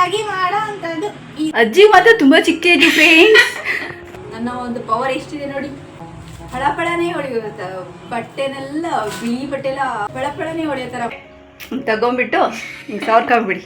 ಆಗಿ ಮಾಡೋ ಅಂತದ್ದು ಅಜ್ಜಿ ಮಾತ್ರ ತುಂಬಾ ಚಿಕ್ಕ ಏಜು ಫ್ರೆಂಡ್ಸ್ ನನ್ನ ಒಂದು ಪವರ್ ಎಷ್ಟಿದೆ ನೋಡಿ. ಫಳಫಳನೇ ಹೊಡೆಯುತ್ತ ಬಟ್ಟೆನೆಲ್ಲ ಬಿಳಿ ಬಟ್ಟೆ ಎಲ್ಲ ಫಳಫಳನೇ ಹೊಡೆಯೋ ಥರ ತಗೊಂಬಿಟ್ಟು ಹಿಂಗೆ ಸಾವ್ರ್ಕೊಂಬಿಡಿ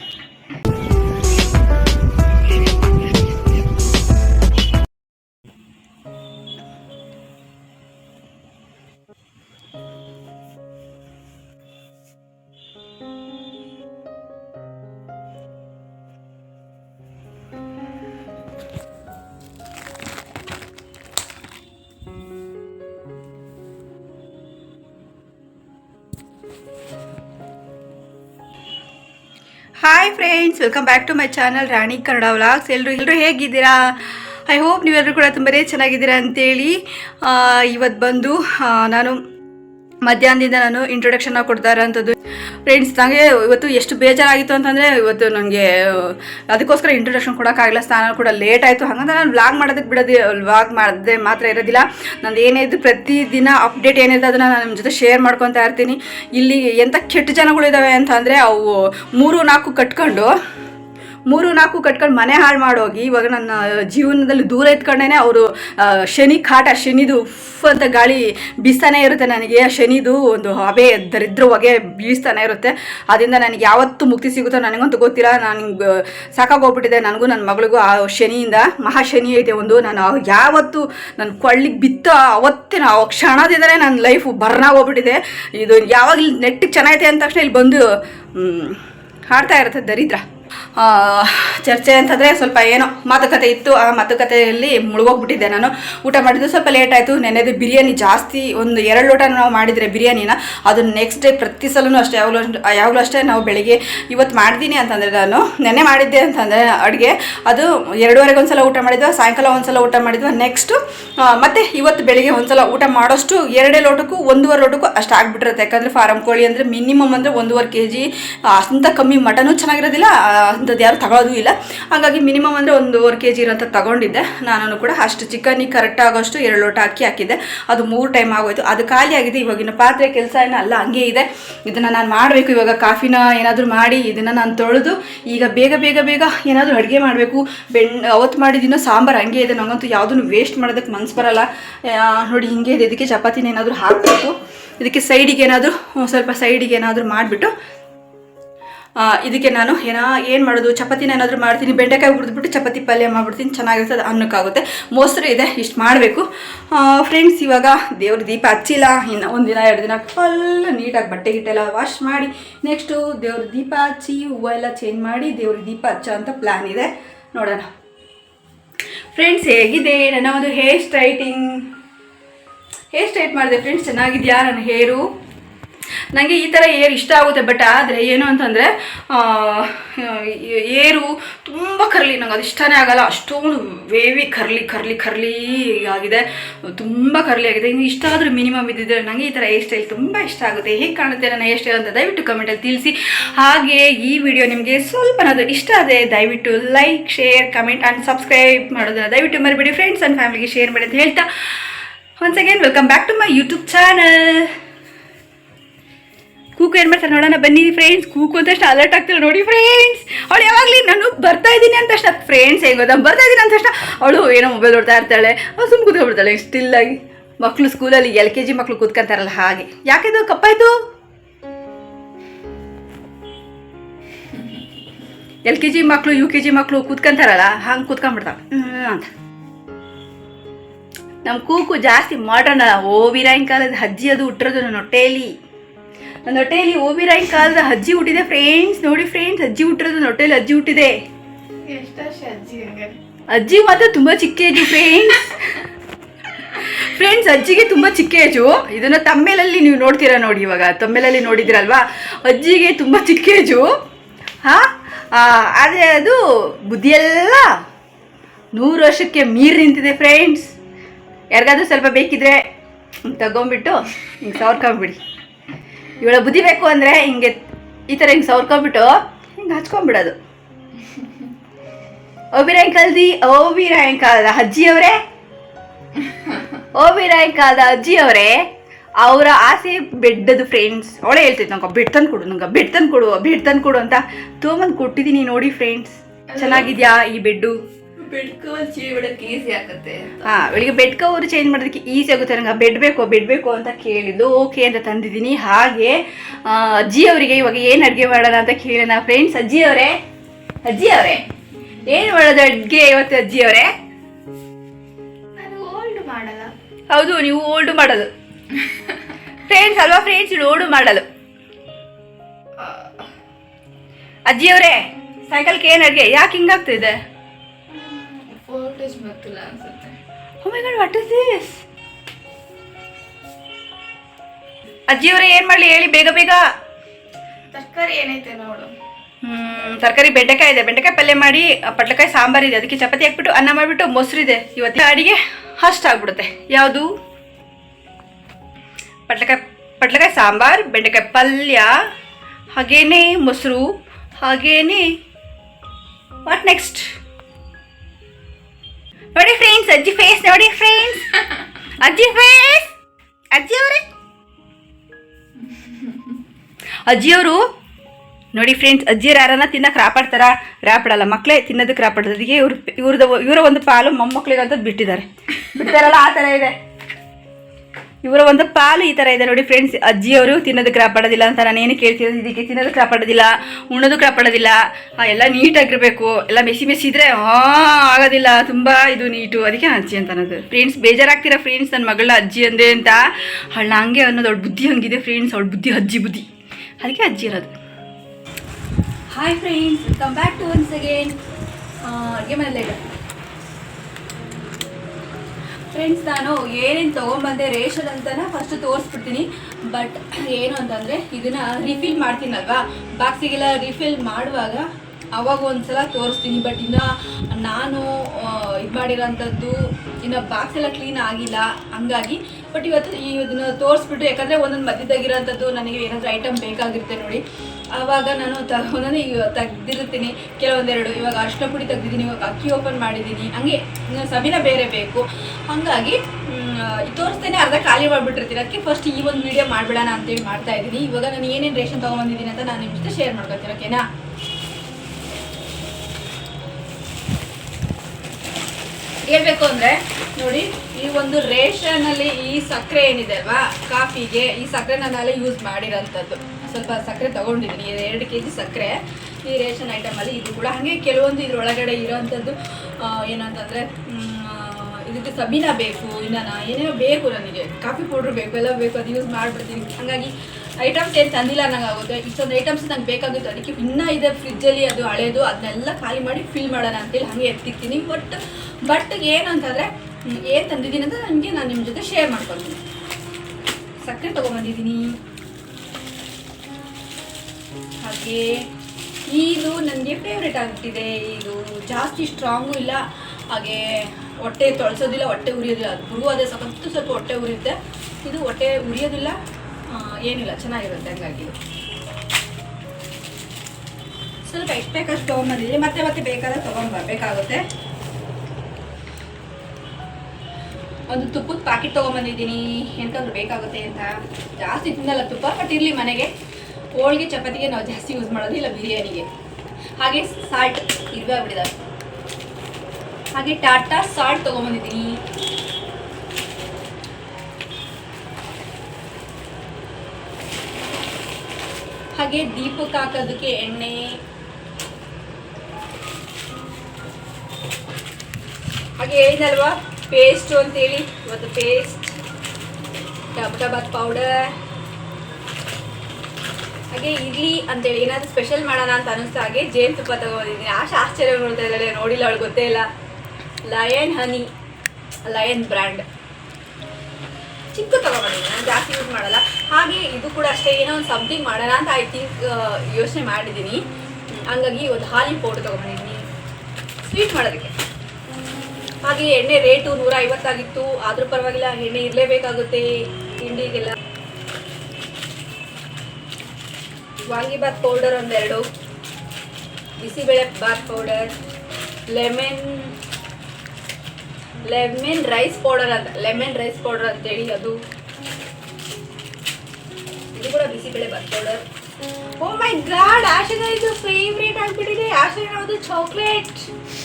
welcome back to my channel Rani Kannada vlogs ಎಲ್ಲರೂ ಎಲ್ಲರೂ ಹೇಗಿದ್ದೀರಾ? ಐ ಹೋಪ್ ನೀವೆಲ್ಲರೂ ಕೂಡ ತುಂಬಾ ಚೆನ್ನಾಗಿದ್ದೀರಾ ಅಂತೇಳಿ ಇವತ್ತು ಬಂದು ನಾನು ಮಧ್ಯಾಹ್ನದಿಂದ ನಾನು ಇಂಟ್ರೊಡಕ್ಷನ್ ಕೊಡ್ತಾ ಇರೋಂಥದ್ದು. ಫ್ರೆಂಡ್ಸ್ ನನಗೆ ಇವತ್ತು ಎಷ್ಟು ಬೇಜಾರಾಗಿತ್ತು ಅಂತಂದರೆ ಇವತ್ತು ನನಗೆ ಅದಕ್ಕೋಸ್ಕರ ಇಂಟ್ರೊಡಕ್ಷನ್ ಕೊಡೋಕ್ಕಾಗಲ್ಲ ಸ್ನಾನ ಕೂಡ ಲೇಟ್ ಆಯಿತು. ಹಾಗಂದ್ರೆ ನಾನು ವ್ಲಾಗ್ ಮಾಡೋದಕ್ಕೆ ಬಿಡೋದು ವ್ಲಾಗ್ ಮಾಡದೆ ಮಾತ್ರ ಇರೋದಿಲ್ಲ. ನಂದು ಏನೇ ಇದ್ದು ಪ್ರತಿದಿನ ಅಪ್ಡೇಟ್ ಏನಿದೆ ಅದನ್ನು ನಾನು ನಿಮ್ಮ ಜೊತೆ ಶೇರ್ ಮಾಡ್ಕೊತಾ ಇರ್ತೀನಿ. ಇಲ್ಲಿ ಎಂಥ ಕೆಟ್ಟ ಜನಗಳಿದ್ದಾವೆ ಅಂತ ಅವು ಮೂರು ನಾಲ್ಕು ಕಟ್ಕೊಂಡು ಮೂರು ನಾಲ್ಕು ಕಟ್ಕೊಂಡು ಮನೆ ಹಾಳು ಮಾಡೋಗಿ ಇವಾಗ ನನ್ನ ಜೀವನದಲ್ಲಿ ದೂರ ಇಟ್ಕೊಂಡೇನೆ ಅವರು ಶನಿ ಕಾಟ, ಶನಿದು ಉಫ್ ಅಂತ ಗಾಳಿ ಬೀಸ್ತಾನೆ ಇರುತ್ತೆ ನನಗೆ. ಆ ಶನಿದು ಒಂದು ಹಬೆ ದರಿದ್ರ ಹೊಗೆ ಬೀಸ್ತಾನೆ ಇರುತ್ತೆ. ಅದರಿಂದ ನನಗೆ ಯಾವತ್ತು ಮುಕ್ತಿ ಸಿಗುತ್ತೋ ನನಗಂತೂ ಗೊತ್ತಿಲ್ಲ. ನನಗೆ ಸಾಕಾಗೋಗ್ಬಿಟ್ಟಿದೆ ನನಗೂ ನನ್ನ ಮಗಳಿಗೂ ಆ ಶನಿಯಿಂದ. ಮಹಾಶನಿ ಐತೆ ಒಂದು. ನಾನು ಯಾವತ್ತು ನನ್ನ ಕೊಳ್ಳಿಗೆ ಬಿತ್ತ ಅವತ್ತಿನ, ಆ ಕ್ಷಣದಿಂದಲೇ ನನ್ನ ಲೈಫು ಬರ್ನಾಗೋಗ್ಬಿಟ್ಟಿದೆ. ಇದು ಯಾವಾಗ ಇಲ್ಲಿ ನೆಟ್ಟಿಗೆ ಚೆನ್ನಾಗೈತೆ ಅಂದ ತಕ್ಷಣ ಇಲ್ಲಿ ಬಂದು ಹಾಡ್ತಾ ಇರುತ್ತೆ ದರಿದ್ರ. ಚರ್ಚೆ ಅಂತಂದರೆ ಸ್ವಲ್ಪ ಏನೋ ಮಾತುಕತೆ ಇತ್ತು. ಆ ಮಾತುಕತೆಯಲ್ಲಿ ಮುಳುಗೋಗ್ಬಿಟ್ಟಿದ್ದೆ ನಾನು. ಊಟ ಮಾಡಿದ್ದು ಸ್ವಲ್ಪ ಲೇಟ್ ಆಯಿತು. ನೆನೆದು ಬಿರಿಯಾನಿ ಜಾಸ್ತಿ ಒಂದು ಎರಡು ಲೋಟ ನಾವು ಮಾಡಿದರೆ ಬಿರಿಯಾನಿನ, ಅದು ನೆಕ್ಸ್ಟ್ ಡೇ ಪ್ರತಿ ಸಲನೂ ಅಷ್ಟೇ. ಯಾವಾಗಲೂ ಯಾವಾಗಲೂ ಅಷ್ಟೇ ನಾವು ಬೆಳಿಗ್ಗೆ ಇವತ್ತು ಮಾಡಿದ್ದೀನಿ ಅಂತಂದರೆ ನಾನು ನೆನೆ ಮಾಡಿದ್ದೆ ಅಂತಂದರೆ ಅಡುಗೆ. ಅದು ಎರಡೂವರೆಗೆ ಒಂದ್ಸಲ ಊಟ ಮಾಡಿದ್ವ, ಸಾಯಂಕಾಲ ಒಂದ್ಸಲ ಊಟ ಮಾಡಿದ್ವ. ನೆಕ್ಸ್ಟು ಮತ್ತೆ ಇವತ್ತು ಬೆಳಿಗ್ಗೆ ಒಂದ್ಸಲ ಊಟ ಮಾಡೋಷ್ಟು ಎರಡೇ ಲೋಟಕ್ಕೂ ಒಂದೂವರೆ ಲೋಟಕ್ಕೂ ಅಷ್ಟು ಆಗ್ಬಿಟ್ಟಿರುತ್ತೆ. ಯಾಕಂದರೆ ಫಾರಂ ಕೋಳಿ ಅಂದರೆ ಮಿನಿಮಮ್ ಅಂದರೆ ಒಂದೂವರೆ ಕೆ ಜಿ ಅಂತ ಕಮ್ಮಿ ಮಟನು ಚೆನ್ನಾಗಿರೋದಿಲ್ಲ. ಅಂಥದ್ದು ಯಾರು ತಗೊಳ್ಳೋದು ಇಲ್ಲ. ಹಾಗಾಗಿ ಮಿನಿಮಮ್ ಅಂದರೆ ಒಂದೂವರೆ ಕೆ ಜಿ ಇರೋಂಥ ತಗೊಂಡಿದ್ದೆ. ನಾನು ಕೂಡ ಅಷ್ಟು ಚಿಕನಿಗೆ ಕರೆಕ್ಟ್ ಆಗೋಷ್ಟು ಎರಡು ಲೋಟ ಅಕ್ಕಿ ಹಾಕಿದ್ದೆ. ಅದು ಮೂರು ಟೈಮ್ ಆಗೋಯ್ತು. ಅದು ಖಾಲಿ ಆಗಿದೆ. ಇವಾಗಿನ ಪಾತ್ರೆ ಕೆಲಸ ಏನೋ ಅಲ್ಲ, ಹಂಗೆ ಇದೆ. ಇದನ್ನು ನಾನು ಮಾಡಬೇಕು. ಇವಾಗ ಕಾಫಿನ ಏನಾದರೂ ಮಾಡಿ ಇದನ್ನು ನಾನು ತೊಳೆದು ಈಗ ಬೇಗ ಬೇಗ ಬೇಗ ಏನಾದರೂ ಅಡುಗೆ ಮಾಡಬೇಕು. ಬೆಣ್, ಅವತ್ತು ಮಾಡಿದಿನೋ ಸಾಂಬಾರು ಹಂಗೆ ಇದೆ. ನನಗಂತೂ ಯಾವುದನ್ನು ವೇಸ್ಟ್ ಮಾಡೋದಕ್ಕೆ ಮನ್ಸು ಬರಲ್ಲ. ನೋಡಿ ಹಿಂಗೆ ಇದೆ. ಇದಕ್ಕೆ ಚಪಾತಿನ ಏನಾದರೂ ಹಾಕಬೇಕು ಇದಕ್ಕೆ ಸೈಡಿಗೆ ಏನಾದರೂ, ಸ್ವಲ್ಪ ಸೈಡಿಗೆ ಏನಾದರೂ ಮಾಡಿಬಿಟ್ಟು ಇದಕ್ಕೆ ನಾನು ಏನೋ, ಏನು ಮಾಡೋದು, ಚಪಾತಿನ ಏನಾದರೂ ಮಾಡ್ತೀನಿ, ಬೆಂಡೆಕಾಯಿ ಹುರಿದ್ಬಿಟ್ಟು ಚಪಾತಿ ಪಲ್ಯ ಮಾಡ್ಬಿಡ್ತೀನಿ, ಚೆನ್ನಾಗಿರ್ತದೆ, ಅನ್ನಕ್ಕಾಗುತ್ತೆ. ಮೊಸರು ಇದೆ, ಇಷ್ಟು ಮಾಡಬೇಕು. ಫ್ರೆಂಡ್ಸ್ ಇವಾಗ ದೇವ್ರ ದೀಪ ಹಚ್ಚಿಲ್ಲ, ಇನ್ನು ಒಂದು ದಿನ, ಎರಡು ದಿನ ಫುಲ್ ನೀಟಾಗಿ ಬಟ್ಟೆ ಗಿಟ್ಟೆಲ್ಲ ವಾಶ್ ಮಾಡಿ ನೆಕ್ಸ್ಟು ದೇವ್ರ ದೀಪ ಹಚ್ಚಿ, ಹೂವು ಎಲ್ಲ ಚೇಂಜ್ ಮಾಡಿ, ದೇವ್ರ ದೀಪ ಹಚ್ಚೋ ಅಂತ ಪ್ಲ್ಯಾನ್ ಇದೆ. ನೋಡೋಣ. ಫ್ರೆಂಡ್ಸ್ ಹೇಗಿದೆ? ನನ್ನ ಒಂದು ಹೇರ್ ಸ್ಟ್ರೈಟಿಂಗ್ ಹೇರ್ ಸ್ಟ್ರೈಟ್ ಮಾಡಿದೆ ಫ್ರೆಂಡ್ಸ್ ಚೆನ್ನಾಗಿದೆಯಾ ನನ್ನ ಹೇರು ನನಗೆ ಈ ಥರ ಏರ್ ಇಷ್ಟ ಆಗುತ್ತೆ ಬಟ್ ಆದರೆ ಏನು ಅಂತಂದರೆ ಏರು ತುಂಬ ಕರ್ಲಿ, ನಂಗೆ ಅದು ಇಷ್ಟನೇ ಆಗಲ್ಲ. ಅಷ್ಟೊಂದು ವೇವಿ ಕರ್ಲಿ ಕರ್ಲಿ ಕರ್ಲಿ ಆಗಿದೆ. ತುಂಬ ಕರ್ಲಿ ಆಗಿದೆ. ಇನ್ನು ಇಷ್ಟ ಆದರೂ ಮಿನಿಮಮ್ ಇದ್ದಿದ್ರೆ ನನಗೆ ಈ ಥರ ಹೇರ್ ಸ್ಟೈಲ್ ತುಂಬ ಇಷ್ಟ ಆಗುತ್ತೆ. ಹೇಗೆ ಕಾಣುತ್ತೆ ನನ್ನ ಹೇರ್ ಸ್ಟೈಲ್ ಅಂತ ದಯವಿಟ್ಟು ಕಮೆಂಟಲ್ಲಿ ತಿಳಿಸಿ. ಹಾಗೆ ಈ ವಿಡಿಯೋ ನಿಮಗೆ ಸ್ವಲ್ಪನಾದರೂ ಇಷ್ಟ ಆದರೆ ದಯವಿಟ್ಟು like share comment and subscribe ಮಾಡೋದನ್ನು ದಯವಿಟ್ಟು ಮರಿಬೇಡಿ. ಫ್ರೆಂಡ್ಸ್ ಆ್ಯಂಡ್ ಫ್ಯಾಮಿಲಿಗೆ ಶೇರ್ ಮಾಡಿ ಅಂತ ಹೇಳ್ತಾ once again welcome back to my YouTube channel Kuku ಏನು ಮಾಡ್ತಾರೆ ನೋಡೋಣ, ಬನ್ನಿ ಫ್ರೆಂಡ್ಸ್ ಕೂಕು ಅಂತಷ್ಟು ಅಲರ್ಟ್ ಆಗ್ತಾರೆ ನೋಡಿ ಫ್ರೆಂಡ್ಸ್ ಅವಳು ಯಾವಾಗಲಿ ನಾನು ಬರ್ತಾ ಇದ್ದೀನಿ ಅಂತ ಫ್ರೆಂಡ್ಸ್ ಹೇಗೆ ಗೊತ್ತಾ? ಬರ್ತಾ ಇದ್ದೀನಿ ಅಂತ ಅವಳು ಏನೋ ಮೊಬೈಲ್ ನೋಡ್ತಾ ಇರ್ತಾಳೆ. ಅವ್ಳು ಸುಮ್ಮನೆ ಕೂತ್ಕೊಂಡ್ಬಿಡ್ತಾಳೆ ಸ್ಟಿಲ್ಲಾಗಿ ಮಕ್ಕಳು ಸ್ಕೂಲಲ್ಲಿ ಎಲ್ ಕೆ ಜಿ ಮಕ್ಕಳು ಕೂತ್ಕೊಂತಾರಲ್ಲ ಹಾಗೆ. ಯಾಕಿದು ಕಪ್ಪಾಯ್ತು? ಎಲ್ ಕೆ ಜಿ ಮಕ್ಕಳು ಯು ಕೆ ಜಿ ಮಕ್ಕಳು ಕೂತ್ಕೊಂತಾರಲ್ಲ, ಹಂಗೆ ಕೂತ್ಕೊಂಡ್ಬಿಡ್ತಾವೆ ಅಂತ. ನಮ್ಮ ಕೂಕು ಜಾಸ್ತಿ ಮಾಡ್ರಣ್ಣ ಓ ಕಾಲದ ಅಜ್ಜಿ ಅದು ಹುಟ್ಟಿರೋದು ನನ್ನ ಹೊಟ್ಟೆಯಲ್ಲಿ ನನ್ನ ಹೊಟ್ಟೆಯಲ್ಲಿ ಓಬಿರಾಯಿನ ಕಾಲದ ಅಜ್ಜಿ ಹುಟ್ಟಿದೆ ಫ್ರೆಂಡ್ಸ್ ನೋಡಿ ಫ್ರೆಂಡ್ಸ್ ಅಜ್ಜಿ ಹುಟ್ಟಿರೋದು ನನ್ನ ಹೊಟ್ಟೆಯಲ್ಲಿ ಅಜ್ಜಿ ಹುಟ್ಟಿದೆ. ಅಜ್ಜಿ ಮಾತ್ರ ತುಂಬ ಚಿಕ್ಕ ಏಜು ಫ್ರೆಂಡ್ಸ್ ಫ್ರೆಂಡ್ಸ್ ಅಜ್ಜಿಗೆ ತುಂಬ ಚಿಕ್ಕ ಏಜು ಇದನ್ನು ತಮ್ಮೇಲಲ್ಲಿ ನೀವು ನೋಡ್ತೀರಾ ನೋಡಿ ಇವಾಗ. ತಮ್ಮೇಲಲ್ಲಿ ನೋಡಿದಿರಲ್ವಾ? ಅಜ್ಜಿಗೆ ತುಂಬ ಚಿಕ್ಕ ಏಜು ಹಾಂ? ಆದರೆ ಅದು ಬುದ್ಧಿಯೆಲ್ಲ ನೂರು ವರ್ಷಕ್ಕೆ ಮೀರಿ ನಿಂತಿದೆ ಫ್ರೆಂಡ್ಸ್ ಯಾರಿಗಾದ್ರೂ ಸ್ವಲ್ಪ ಬೇಕಿದ್ರೆ ತಗೊಂಬಿಟ್ಟು ಹಿಂಗೆ ಸವರ್ಕೊಂಬಿಡಿ. ಇವಳ ಬುದ್ಧಿ ಬೇಕು ಅಂದರೆ ಹಿಂಗೆ ಈ ಥರ ಹಿಂಗೆ ಸವರ್ಕೊಂಬಿಟ್ಟು ಹಿಂಗೆ ಹಚ್ಕೊಂಬಿಡೋದು ಓಬಿರಾಯಂಕಲ್ದಿ ಓಬಿರಾಯಂಕಾಲದ ಅಜ್ಜಿಯವರೇ? ಓಬಿರಾಯಂಕಾಲದ ಅಜ್ಜಿಯವರೇ ಅವರ ಆಸೆ ಬೆಡ್ಡದು ಫ್ರೆಂಡ್ಸ್ ಅವಳೇ ಹೇಳ್ತಿತ್ತು ನಂಗೆ ಬೆಡ್ ತಂದು ಕೊಡು ನಂಗೆ ಬೆಡ್ ತಂದು ಕೊಡು ಬೆಡ್ ತಂದು ಕೊಡು ಅಂತ ತೊಗೊಂಬಂದು ಕೊಟ್ಟಿದ್ದೀನಿ ನೋಡಿ ಫ್ರೆಂಡ್ಸ್ ಚೆನ್ನಾಗಿದ್ಯಾ ಈ ಬೆಡ್ಡು? ಬೆಡ್ ಕವರ್ ಬಿಡಕ್ಕೆ ಈಸಿ ಆಗತ್ತೆ ಹಾ ಬೆಳಿಗ್ಗೆ ಬೆಡ್ ಕವರ್ ಚೇಂಜ್ ಮಾಡೋದಕ್ಕೆ ಈಸಿ ಆಗುತ್ತೆ. ನಂಗೆ ಬೆಡ್ ಬೇಕು ಬೆಡ್ ಬೇಕು ಅಂತ ಕೇಳಿದ್ದು ಓಕೆ ಅಂತ ತಂದಿದ್ದೀನಿ. ಹಾಗೆ ಅಜ್ಜಿ ಅವರಿಗೆ ಇವಾಗ ಏನು ಅಡುಗೆ ಮಾಡೋಣ ಅಂತ ಕೇಳೋಣ ಫ್ರೆಂಡ್ಸ್ ಅಜ್ಜಿ ಅವರೇ? ಅಜ್ಜಿ ಅವರೇ? ಏನು ಮಾಡೋದು ಅಡುಗೆ ಇವತ್ತು ಅಜ್ಜಿ ಅವರೇ? ನಾನು ಓಲ್ಡ್ ಮಾಡಲ್ಲ. ಹೌದು ನೀವು ಓಲ್ಡ್ ಮಾಡೋದು ಫ್ರೆಂಡ್ಸ್ ಅಲ್ವಾ ಫ್ರೆಂಡ್ಸ್ ಓಲ್ಡ್ ಮಾಡಲು? ಅಜ್ಜಿ ಅವರೇ ಸೈಕಲ್ಗೆ ಏನು ಅಡುಗೆ? ಯಾಕೆ ಹಿಂಗಾಗ್ತಿದೆ? ಫೋಟೋಸ್ ಬರ್ತಿಲ್ಲ ಅನ್ಸುತ್ತೆ. God, what is this? ಅಜ್ಜಿಯವರೇ ಏನ್ ಮಾಡ್ಲಿ? ಹೇಳಿ ಬೇಗ ಬೇಗ. ತರಕಾರಿ ಏನೈತೆ ನೋಡು. ಹ್ಮ್ ತರಕಾರಿ ಬೆಂಡೆಕಾಯಿ ಇದೆ. ಬೆಂಡೆಕಾಯಿ ಪಲ್ಯ ಮಾಡಿ ಪಟ್ಲಕಾಯಿ ಸಾಂಬಾರ್ ಇದೆ. ಅದಕ್ಕೆ ಚಪಾತಿ ಹಾಕ್ಬಿಟ್ಟು ಅನ್ನ ಮಾಡಿಬಿಟ್ಟು ಮೊಸರಿದೆ ಇವತ್ತಿನ ಅಡಿಗೆ ಹಸ್ಟ್ ಆಗ್ಬಿಡುತ್ತೆ. ಯಾವುದು? ಪಟ್ಲಕಾಯಿ ಪಟ್ಲಕಾಯಿ ಸಾಂಬಾರ್ ಬೆಂಡೆಕಾಯಿ ಪಲ್ಯ ಹಾಗೇನೆ ಮೊಸರು ಹಾಗೇನೆ ವಾಟ್ ನೆಕ್ಸ್ಟ್ ನೋಡಿ ಫ್ರೆಂಡ್ಸ್ ಅಜ್ಜಿ ಫೇಸ್ ನೋಡಿ ಫ್ರೆಂಡ್ಸ್ ಅಜ್ಜಿ ಫೇಸ್ ಅಜ್ಜಿ ಅವರೇ. ಅಜ್ಜಿಯವರು ನೋಡಿ ಫ್ರೆಂಡ್ಸ್ ಅಜ್ಜಿಯರು ಯಾರನ್ನ ತಿನ್ನಕ್ಕೆ ರಾಪಾಡ್ತಾರ ರಾಪಡಲ್ಲ ಮಕ್ಕಳೇ ತಿನ್ನೋದಕ್ಕೆ ರಾಪಾಡ್ತಾರೆ ಅದಕ್ಕೆ ಇವ್ರ ಇವ್ರದ್ದು ಇವರ ಒಂದು ಪಾಲು ಮೊಮ್ಮಕ್ಕಳಿಗಂತ ಬಿಟ್ಟಿದ್ದಾರೆ. ಬಿಟ್ಟಾರಲ್ಲ ಆ ಥರ ಇದೆ. ಇವರ ಒಂದು ಪಾಲು ಈ ಥರ ಇದೆ ನೋಡಿ ಫ್ರೆಂಡ್ಸ್ ಅಜ್ಜಿಯವರು ತಿನ್ನೋದಕ್ಕೆ ಕಾಪಾಡೋದಿಲ್ಲ ಅಂತ ನಾನು ಏನು ಇದಕ್ಕೆ ತಿನ್ನೋದಕ್ಕೆ ಕಾಪಾಡೋದಿಲ್ಲ ಉಣ್ಣೋದಕ್ಕೆ ಕಾಪಾಡೋದಿಲ್ಲ ಎಲ್ಲ ನೀಟಾಗಿರಬೇಕು. ಎಲ್ಲ ಮೆಸಿ ಮೆಸಿ ಇದ್ರೆ ಆಗೋದಿಲ್ಲ. ತುಂಬ ಇದು ನೀಟು. ಅದಕ್ಕೆ ಅಜ್ಜಿ ಅಂತ ಅನ್ನೋದು. ಫ್ರೆಂಡ್ಸ್ ಬೇಜಾರಾಗ್ತಿರೋ ಫ್ರೆಂಡ್ಸ್ ನನ್ನ ಮಗಳ ಅಜ್ಜಿ ಅಂದೆ ಅಂತ? ಅವಳ ಹಂಗೆ ಅನ್ನೋದು ಅವ್ಳ ಬುದ್ಧಿ ಹಂಗಿದೆ ಫ್ರೆಂಡ್ಸ್ ಅವ್ಳ ಬುದ್ಧಿ, ಅಜ್ಜಿ ಬುದ್ಧಿ. ಅದಕ್ಕೆ ಅಜ್ಜಿ ಇರೋದು. Hi friends welcome back to once again ಅಡುಗೆ ಮನೇಲೆ ಫ್ರೆಂಡ್ಸ್ ನಾನು ಏನೇನು ತೊಗೊಂಬಂದೆ ರೇಷನ್ ಅಂತನ ಫಸ್ಟ್ ತೋರಿಸ್ಬಿಡ್ತೀನಿ. ಬಟ್ ಏನು ಅಂತಂದರೆ, ಇದನ್ನು ರಿಫಿಲ್ ಮಾಡ್ತೀನಲ್ವಾ? ಬಾಕ್ಸಿಗೆಲ್ಲ ರಿಫಿಲ್ ಮಾಡುವಾಗ ಅವಾಗ ಒಂದ್ಸಲ ತೋರಿಸ್ತೀನಿ. ಬಟ್ ಇನ್ನು ನಾನು ಇದು ಮಾಡಿರೋಂಥದ್ದು ಇನ್ನು ಬಾಕ್ಸ್ ಎಲ್ಲ ಕ್ಲೀನ್ ಆಗಿಲ್ಲ. ಹಂಗಾಗಿ ಬಟ್ ಇವತ್ತು ಇದನ್ನ ತೋರಿಸ್ಬಿಟ್ಟು, ಯಾಕಂದರೆ ಒಂದೊಂದು ಮಧ್ಯದಾಗಿರೋಂಥದ್ದು ನನಗೆ ಏನಾದರೂ ಐಟಮ್ ಬೇಕಾಗಿರುತ್ತೆ ನೋಡಿ. ಆವಾಗ ನಾನು ತ ಈಗ ತೆಗ್ದಿರ್ತೀನಿ ಕೆಲವೊಂದೆರಡು, ಇವಾಗ ಅರ್ಶಿನ ಪುಡಿ ತೆಗ್ದಿದ್ದೀನಿ, ಇವಾಗ ಅಕ್ಕಿ ಓಪನ್ ಮಾಡಿದ್ದೀನಿ. ಹಂಗೆ ಸಬಿನ ಬೇರೆ ಬೇಕು. ಹಾಗಾಗಿ ತೋರಿಸ್ತೇನೆ, ಅರ್ಧ ಖಾಲಿ ಮಾಡಿಬಿಟ್ಟಿರ್ತೀನಿ. ಅದಕ್ಕೆ ಫಸ್ಟ್ ಈ ಒಂದು ವಿಡಿಯೋ ಮಾಡಿಬಿಡೋಣ ಅಂತೇಳಿ ಮಾಡ್ತಾ ಇದ್ದೀನಿ. ಇವಾಗ ನಾನು ಏನೇನು ರೇಷನ್ ತೊಗೊಂಬಂದಿದ್ದೀನಿ ಅಂತ ನಾನು ನಿಮ್ಮ ಜೊತೆ ಶೇರ್ ಮಾಡ್ಕೊತೀನಿ ಓಕೆನಾ ಹೇಳ್ಬೇಕು ಅಂದರೆ, ನೋಡಿ, ಈ ಒಂದು ರೇಷನಲ್ಲಿ ಈ ಸಕ್ಕರೆ ಏನಿದೆ ಅಲ್ವಾ, ಕಾಫಿಗೆ, ಈ ಸಕ್ಕರೆ ನಾನು ಅಲ್ಲೇ ಯೂಸ್ ಮಾಡಿರೋಂಥದ್ದು. ಸ್ವಲ್ಪ ಸಕ್ಕರೆ ತೊಗೊಂಡಿದ್ದೀನಿ. ಎರಡು ಕೆ ಜಿ ಸಕ್ಕರೆ ಈ ರೇಷನ್ ಐಟಮಲ್ಲಿ ಇದು ಕೂಡ. ಹಾಗೆ ಕೆಲವೊಂದು ಇದರೊಳಗಡೆ ಇರೋವಂಥದ್ದು ಏನಂತಂದರೆ ಇದಕ್ಕೆ ಸಬೀನಾ ಬೇಕು ಇನ್ನು ಏನೇನೋ ಬೇಕು ನನಗೆ. ಕಾಫಿ ಪೌಡ್ರ್ ಬೇಕು, ಎಲ್ಲ ಬೇಕು, ಅದು ಯೂಸ್ ಮಾಡಿಬಿಡ್ತೀನಿ. ಹಾಗಾಗಿ ಐಟಮ್ಸ್ ಏನು ತಂದಿಲ್ಲ ಆಗುತ್ತೆ. ಇಷ್ಟೊಂದು ಐಟಮ್ಸ್ ನಂಗೆ ಬೇಕಾಗುತ್ತೆ. ಅದಕ್ಕೆ ಇನ್ನೂ ಇದೆ ಫ್ರಿಜ್ಜಲ್ಲಿ ಅದು ಹಳೆಯದು ಅದನ್ನೆಲ್ಲ ಖಾಲಿ ಮಾಡಿ ಫಿಲ್ ಮಾಡೋಣ ಅಂತೇಳಿ ಹಾಗೆ ಎತ್ತಿಕ್ತೀನಿ. ಬಟ್ ಬಟ್ ಏನಂತಂದರೆ ಏನು ತಂದಿದ್ದೀನಿ ಅಂತ ನನಗೆ ನಾನು ನಿಮ್ಮ ಜೊತೆ ಶೇರ್ ಮಾಡ್ಕೊಳ್ತೀನಿ ಸಕ್ಕರೆ ತೊಗೊಂಬಂದಿದ್ದೀನಿ ಹಾಗೆ ಇದು ನನಗೆ ಫೇವ್ರೇಟ್ ಆಗಿಬಿಟ್ಟಿದೆ ಇದು ಜಾಸ್ತಿ ಸ್ಟ್ರಾಂಗು ಇಲ್ಲ. ಹಾಗೆ ಹೊಟ್ಟೆ ತೊಳಸೋದಿಲ್ಲ, ಹೊಟ್ಟೆ ಉರಿಯೋದಿಲ್ಲ. ಅದು ಗುರು ಅದೇ ಸಖತ್ತು ಸ್ವಲ್ಪ ಹೊಟ್ಟೆ ಉರಿಯುತ್ತೆ. ಇದು ಹೊಟ್ಟೆ ಉರಿಯೋದಿಲ್ಲ. ಏನಿಲ್ಲ, ಚೆನ್ನಾಗಿರುತ್ತೆ ಹಂಗಾಗಿ. ಸ್ವಲ್ಪ ಎಷ್ಟು ಬೇಕಷ್ಟು ತೊಗೊಂಬಂದಿದ್ದೀನಿ. ಮತ್ತೆ ಮತ್ತೆ ಬೇಕಾದ್ರೆ ತೊಗೊಂಡ್ಬರ್ಬೇಕಾಗುತ್ತೆ ಒಂದು ತುಪ್ಪದ ಪ್ಯಾಕೆಟ್ ತೊಗೊಂಬಂದಿದ್ದೀನಿ. ಎಂತಂದ್ರೆ ಬೇಕಾಗುತ್ತೆ ಅಂತ. ಜಾಸ್ತಿ ತಿನ್ನಲ್ಲ ತುಪ್ಪ ಬಟ್ ಇರಲಿ ಮನೆಗೆ. ಹೋಳಿಗೆ ಚಪಾತಿಗೆ ನಾವು ಜಾಸ್ತಿ ಯೂಸ್ ಮಾಡೋದು ಇಲ್ಲ ಬಿರಿಯಾನಿಗೆ. ಹಾಗೆ ಸಾಲ್ಟ್ ಇರುವೆ ಆಗ್ಬಿಟ್ಟಿದ್ದಾವೆ ಹಾಗೆ ಟಾಟಾ ಸಾಲ್ಟ್ ತೊಗೊಂಬಂದಿದ್ದೀನಿ. ಹಾಗೆ ದೀಪಕ್ಕೆ ಹಾಕೋದಕ್ಕೆ ಎಣ್ಣೆ. ಹಾಗೆ ಹೇಳಿದಲ್ವಾ ಪೇಸ್ಟ್ ಅಂತೇಳಿ, ಇವತ್ತು ಪೇಸ್ಟ್ ಟಬಾತ್ ಪೌಡರ್ ಹಾಗೆ ಇಡ್ಲಿ ಅಂತೇಳಿ, ಏನಾದರೂ ಸ್ಪೆಷಲ್ ಮಾಡೋಣ ಅಂತ ಅನಿಸ್ತಾ ಹಾಗೆ ಜೇನುತುಪ್ಪ ತಗೊಂಡಿದ್ದೀನಿ. ಆಶಾ ಆಶ್ಚರ್ಯ ನೋಡ್ತಾ ಇದ್ದಾಳೆ, ನೋಡಿಲ್ಲ ಅವಳು, ಗೊತ್ತೇ ಇಲ್ಲ. ಲಯನ್ ಹನಿ ಲಯನ್ ಬ್ರ್ಯಾಂಡ್ ಚಿಕ್ಕ ತಗೊಂಡಿದ್ದೀನಿ, ನಾನು ಜಾಸ್ತಿ ಯೂಸ್ ಮಾಡಲ್ಲ. ಹಾಗೆ ಇದು ಕೂಡ ಅಷ್ಟೇ, ಏನೋ ಒಂದು ಸಮಥಿಂಗ್ ಮಾಡೋಣ ಅಂತ ಐ ಥಿಂಕ್ ಯೋಚನೆ ಮಾಡಿದ್ದೀನಿ. ಹಂಗಾಗಿ ಒಂದು ಹಾಲಿನ ಪೌಡರ್ ತೊಗೊಂಡಿದ್ದೀನಿ. ಸ್ವೀಟ್ ಮಾಡೋದಕ್ಕೆ. ಹಾಗೆ ಎಣ್ಣೆ ರೇಟು ನೂರ ಐವತ್ತಾಗಿತ್ತು ಆದರೂ ಪರವಾಗಿಲ್ಲ, ಎಣ್ಣೆ ಇರಲೇಬೇಕಾಗುತ್ತೆ. ತಿಂಡಿಗೆಲ್ಲ. ವಾಂಗಿಬಾತ್ ಪೌಡರ್ ಒಂದೆರಡು bisibele bath powder lemon lemon rice powder ಅಂತ ಲೆಮನ್ ರೈಸ್ ಪೌಡರ್ ಅಂತೇಳಿ ಅದು. ಇದು ಕೂಡ bisibele bath powder oh my god ಆಶದ ಇದು ಫೇವ್ರೇಟ್ ಆಗಿಬಿಟ್ಟಿದೆ. ಆಶ ಅದು ಚಾಕ್ಲೇಟ್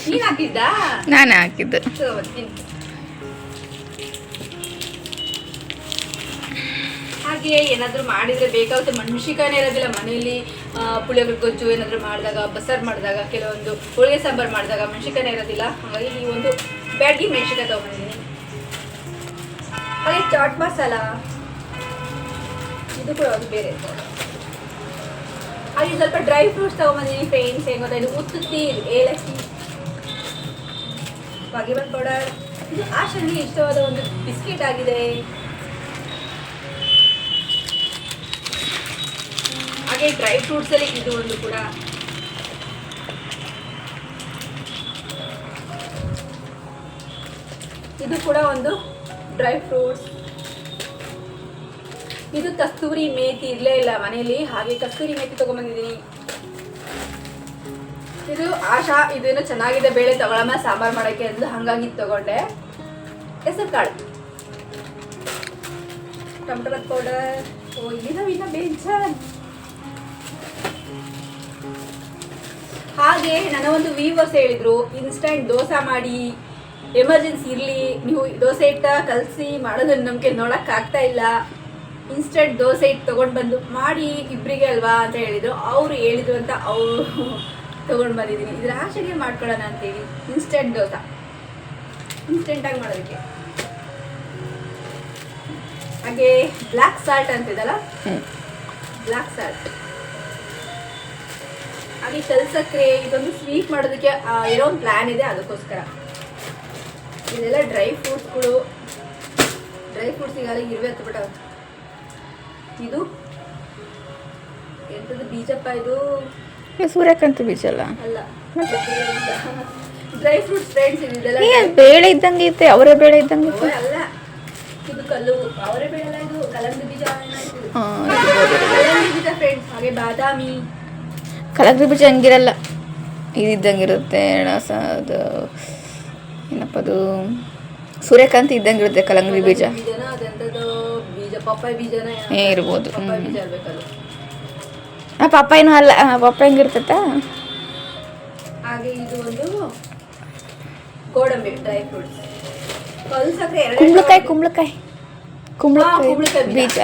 ನೀನ್ ಹಾಕಿದ್ದಾ? ನಾನು ಹಾಕಿದ್ದು. ಹಾಗೆ ಏನಾದರೂ ಮಾಡಿದ್ರೆ ಬೇಕಾಗುತ್ತೆ ಮೆಣಸಿಕಾಯಿನೇ ಇರೋದಿಲ್ಲ. ಮನೆಯಲ್ಲಿ ಪುಳಿಯೋಗರೆ ಗೊಜ್ಜು ಏನಾದರೂ ಮಾಡಿದಾಗ, ಬಸ್ಸಾರು ಮಾಡಿದಾಗ, ಕೆಲವೊಂದು ಹೋಳಿಗೆ ಸಾಂಬಾರು ಮಾಡಿದಾಗ ಮೆಣಸಿಕಾಯಿನೇ ಇರೋದಿಲ್ಲ. ಹಾಗಾಗಿ ಈ ಒಂದು ಬ್ಯಾಡ್ಗಿ ಮೆಣಸಿಕಾಯಿ ತೊಗೊಂಡಿದ್ದೀನಿ ಹಾಗೆ ಚಾಟ್ ಮಸಾಲ. ಇದು ಕೂಡ ಅದು ಬೇರೆ ಹಾಗೆ ಸ್ವಲ್ಪ ಡ್ರೈ ಫ್ರೂಟ್ಸ್ ತೊಗೊಂಬಂದಿದ್ದೀನಿ ಫ್ರೆಂಡ್ಸ್. ಏನು ಇದು ಉತ್ತುತ್ತಿ ಏಲಕ್ಕಿ ವಾಗಿಬನ್ ಪೌಡರ್. ಇದು ಆಶನಿಗೆ ಇಷ್ಟವಾದ ಒಂದು ಬಿಸ್ಕೆಟ್ ಆಗಿದೆ. ಹಾಗೆ ಡ್ರೈ ಫ್ರೂಟ್ಸ್ ಅಲ್ಲಿ ಇದು ಒಂದು ಕೂಡ. ಇದು ಕೂಡ ಒಂದು ಡ್ರೈ ಫ್ರೂಟ್ಸ್ ಇದು ಕಸ್ತೂರಿ ಮೇಥಿ ಇರಲೇ ಇಲ್ಲ ಮನೆಯಲ್ಲಿ ಹಾಗೆ ಕಸ್ತೂರಿ ಮೇಥಿ ತಗೊಂಬಂದಿದ್ದೀನಿ ಇದು ಆಶಾ ಇದೇನು ಚೆನ್ನಾಗಿದೆ ಬೇಳೆ ತಗೊಳಮ್ಮ, ಸಾಂಬಾರ್ ಮಾಡೋಕ್ಕೆ ಅಂದು ಹಂಗಾಗಿ ತಗೊಂಡೆ. ಹೆಸರು ಕಾಳು ಟೊಮೆಟೊ ಪೌಡರ್ ಓ, ಇಲ್ಲಿನ ಇನ್ನ ಬೇಜಾನ್ ಹಾಗೆ ನನ್ನ ಒಂದು ವೀವರ್ಸ್ ಹೇಳಿದ್ರು ಇನ್ಸ್ಟಂಟ್ ದೋಸೆ ಮಾಡಿ ಎಮರ್ಜೆನ್ಸಿ ಇರಲಿ ನೀವು ದೋಸೆ ಇಟ್ಟ ಕಲಸಿ ಮಾಡೋದನ್ನು ನಮಗೆ ನೋಡೋಕ್ಕಾಗ್ತಾ ಆಗ್ತಾ ಇಲ್ಲ. ಇನ್ಸ್ಟಂಟ್ ದೋಸೆ ಇಟ್ಟು ತೊಗೊಂಡು ಬಂದು ಮಾಡಿ ಇಬ್ಬರಿಗೆ ಅಲ್ವಾ? ಅಂತ ಹೇಳಿದ್ರು. ಅವರು ಹೇಳಿದ್ರು ಅಂತ ಅವರು ತೊಗೊಂಡು ಬಂದಿದ್ದೀನಿ. ಇದ್ರ ಆಶೆಗೆ ಮಾಡ್ಕೊಳ್ಳೋಣ ಅಂತೇಳಿ. ಇನ್ಸ್ಟೆಂಟ್ ದೋಸೆ. ಇನ್ಸ್ಟೆಂಟಾಗಿ ಮಾಡೋದಕ್ಕೆ. ಹಾಗೆ ಬ್ಲ್ಯಾಕ್ ಸಾಲ್ಟ್ ಅಂತಿದಲ್ಲ ಬ್ಲ್ಯಾಕ್ ಸಾಲ್ಟ್ ಹಾಗೆ ಕೆಲ್ಸಕ್ಕೆ ಇದೊಂದು ಸ್ವೀಟ್ ಮಾಡೋದಕ್ಕೆ ಇರೋ ಏನೋ ಒಂದು ಪ್ಲ್ಯಾನ್ ಇದೆ ಅದಕ್ಕೋಸ್ಕರ. ಇದೆಲ್ಲ ಡ್ರೈ ಫ್ರೂಟ್ಸ್ಗಳು ಡ್ರೈ ಫ್ರೂಟ್ಸ್ ಈಗಾಗಲೇ ಇರುವೆ ಹತ್ಬಿಟ್ಟ ಇದು ಎಂಥದ್ದು ಬೀಜಪ್ಪ ಇದು? ಸೂರ್ಯಕಾಂತಿ ಬೀಜ ಅಲ್ಲ? ಅಲ್ಲ. ಡ್ರೈ ಫ್ರೂಟ್ಸ್ ಫ್ರೆಂಡ್ಸ್ ಇದೆಲ್ಲ ಬೇಳೆ ಇದ್ದಂಗೆ ಐತೆ ಅವರೇ ಬೇಳೆ ಇದ್ದಂಗೆ ಐತೆ. ಅಲ್ಲ ಇದು ಕಲ್ಲು ಅವರೇ ಅಲ್ಲ ಇದು ಕಲಂಗಡಿ ಬೀಜ ಕಲ್ಲಂಗಡಿ ಬೀಜ ಫ್ರೆಂಡ್ಸ್ ಹಾಗೆ ಬಾದಾಮಿ. ಕಲಗರಿ ಬೀಜ ಹಂಗಿರಲ್ಲ. ಇದ್ದಂಗೆ ಇರುತ್ತೆ ರಸ ಅದು ಏನಪ್ಪ ಅದು? ಸೂರ್ಯಕಾಂತಿ ಇದ್ದಂಗಿರುತ್ತೆ ಕಲ್ಲಂಗಡಿ ಬೀಜ. ಏನೋ ಏ, ಇರ್ಬೋದು. ಪಪ್ಪಾಯ ಹ್ಮ್. ಬೀಜ ಇರ್ಬೇಕದು ಆ ಅಲ್ಲ ಆ, ಪಪ್ಪಾಯ ಹೆಂಗಿರ್ತೈತ ಗೋಡಂಬಿ ಡ್ರೈ ಫ್ರೂಟ್ಸ್ ಕುಂಬಳಕಾಯಿ ಕುಂಬಳಕಾಯಿ. ಕುಂಬಳಕಾಯಿ. ಬೀಜ.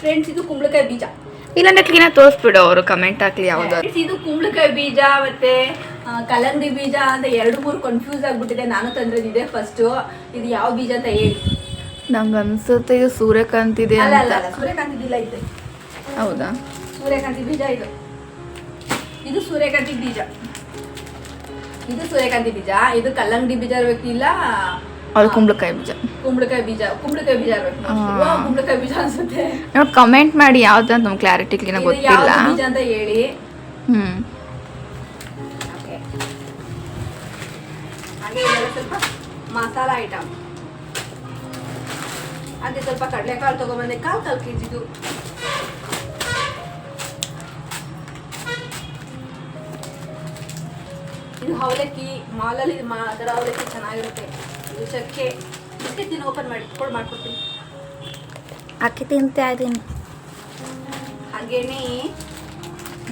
ಫ್ರೆಂಡ್ಸ್ ಇದು ಕುಂಬಳಕಾಯಿ ಬೀಜ. ಇಲ್ಲಾಂದ್ರೆ ಕ್ಲೀನಾಗಿ ತೋರಿಸ್ಬಿಡು ಅವರು ಕಮೆಂಟ್ ಹಾಕ್ಲಿ ಯಾವ್ದು. ಇದು ಕುಂಬಳಕಾಯಿ ಬೀಜ ಮತ್ತೆ ಕಲಂಗಡಿ ಕಲ್ಲಂಗಡಿ ಬೀಜ ಅಂತ ಎರಡು ಮೂರು ಕನ್ಫ್ಯೂಸ್ ಆಗ್ಬಿಟ್ಟಿದೆ. ನಾನು ತಂದ್ರದಿದೆ ಫಸ್ಟ್ ಇದು ಯಾವ ಬೀಜ ಅಂತ ಹೇಳಿ. ನಂಗೆ ಅನ್ಸುತ್ತೆ ಇದು ಸೂರ್ಯಕಾಂತಿ ಇದೆ ಅಲ್ಲ ಅಲ್ಲ ಸೂರ್ಯಕಾಂತಿ ಬೀಜ ಇದೆ ಹೌದಾ? ಸೂರ್ಯಕಾಂತಿ ಬೀಜ ಇದು. ಇದು ಸೂರ್ಯಕಾಂತಿ ಬೀಜ. ಇದು ಸೂರ್ಯಕಾಂತಿ ಬೀಜ. ಇದು ಕಲ್ಲಂಗಡಿ ಬೀಜ ಇರಬೇಕಿಲ್ಲ ಇಲ್ಲ ಅದು ಕುಂಬಳಕಾಯಿ ಬೀಜ. ಕುಂಬಳಕಾಯಿ ಬೀಜ ಕುಂಬಳಕಾಯಿ ಬೀಜ. ಕುಂಬಳಕಾಯಿ ಬೀಜ ಅನ್ಸುತ್ತೆ. ಕಮೆಂಟ್ ಮಾಡಿ ಯಾವ್ದು ಅಂತ ನಮ್ಗೆ ಕ್ಲಾರಿಟಿ ಕ್ಲೀನ ಗೊತ್ತಿಲ್ಲ. ಬೀಜ ಅಂತ ಹೇಳಿ. ಹ್ಮ್. ಸ್ವಲ್ಪ ಮಸಾಲ ಐಟಮ್ ಅದೇ ಸ್ವಲ್ಪ ಕಡಲೆಕಾಳು ತಗೊಂಡ್ಬಂದೆ ಕಾಲು ಕಾಲು ಕೆ ಜಿದು ಇದು ಅವಲಕ್ಕಿ ಮಾಲಲ್ಲಿ ಅದರ ಅವಲಕ್ಕಿ ಚೆನ್ನಾಗಿರುತ್ತೆ. ಚಕ್ಕೆ ಬಿಸ್ಕೆಟ್ ತಿನ್ನು ಓಪನ್ ಮಾಡಿ ಕೊಡು ಮಾಡ್ಕೊಡ್ತೀನಿ. ಅಕ್ಕಿ ತಿಂತೆ ಹಾಗೇನೇ ಹಾಗೇನೆ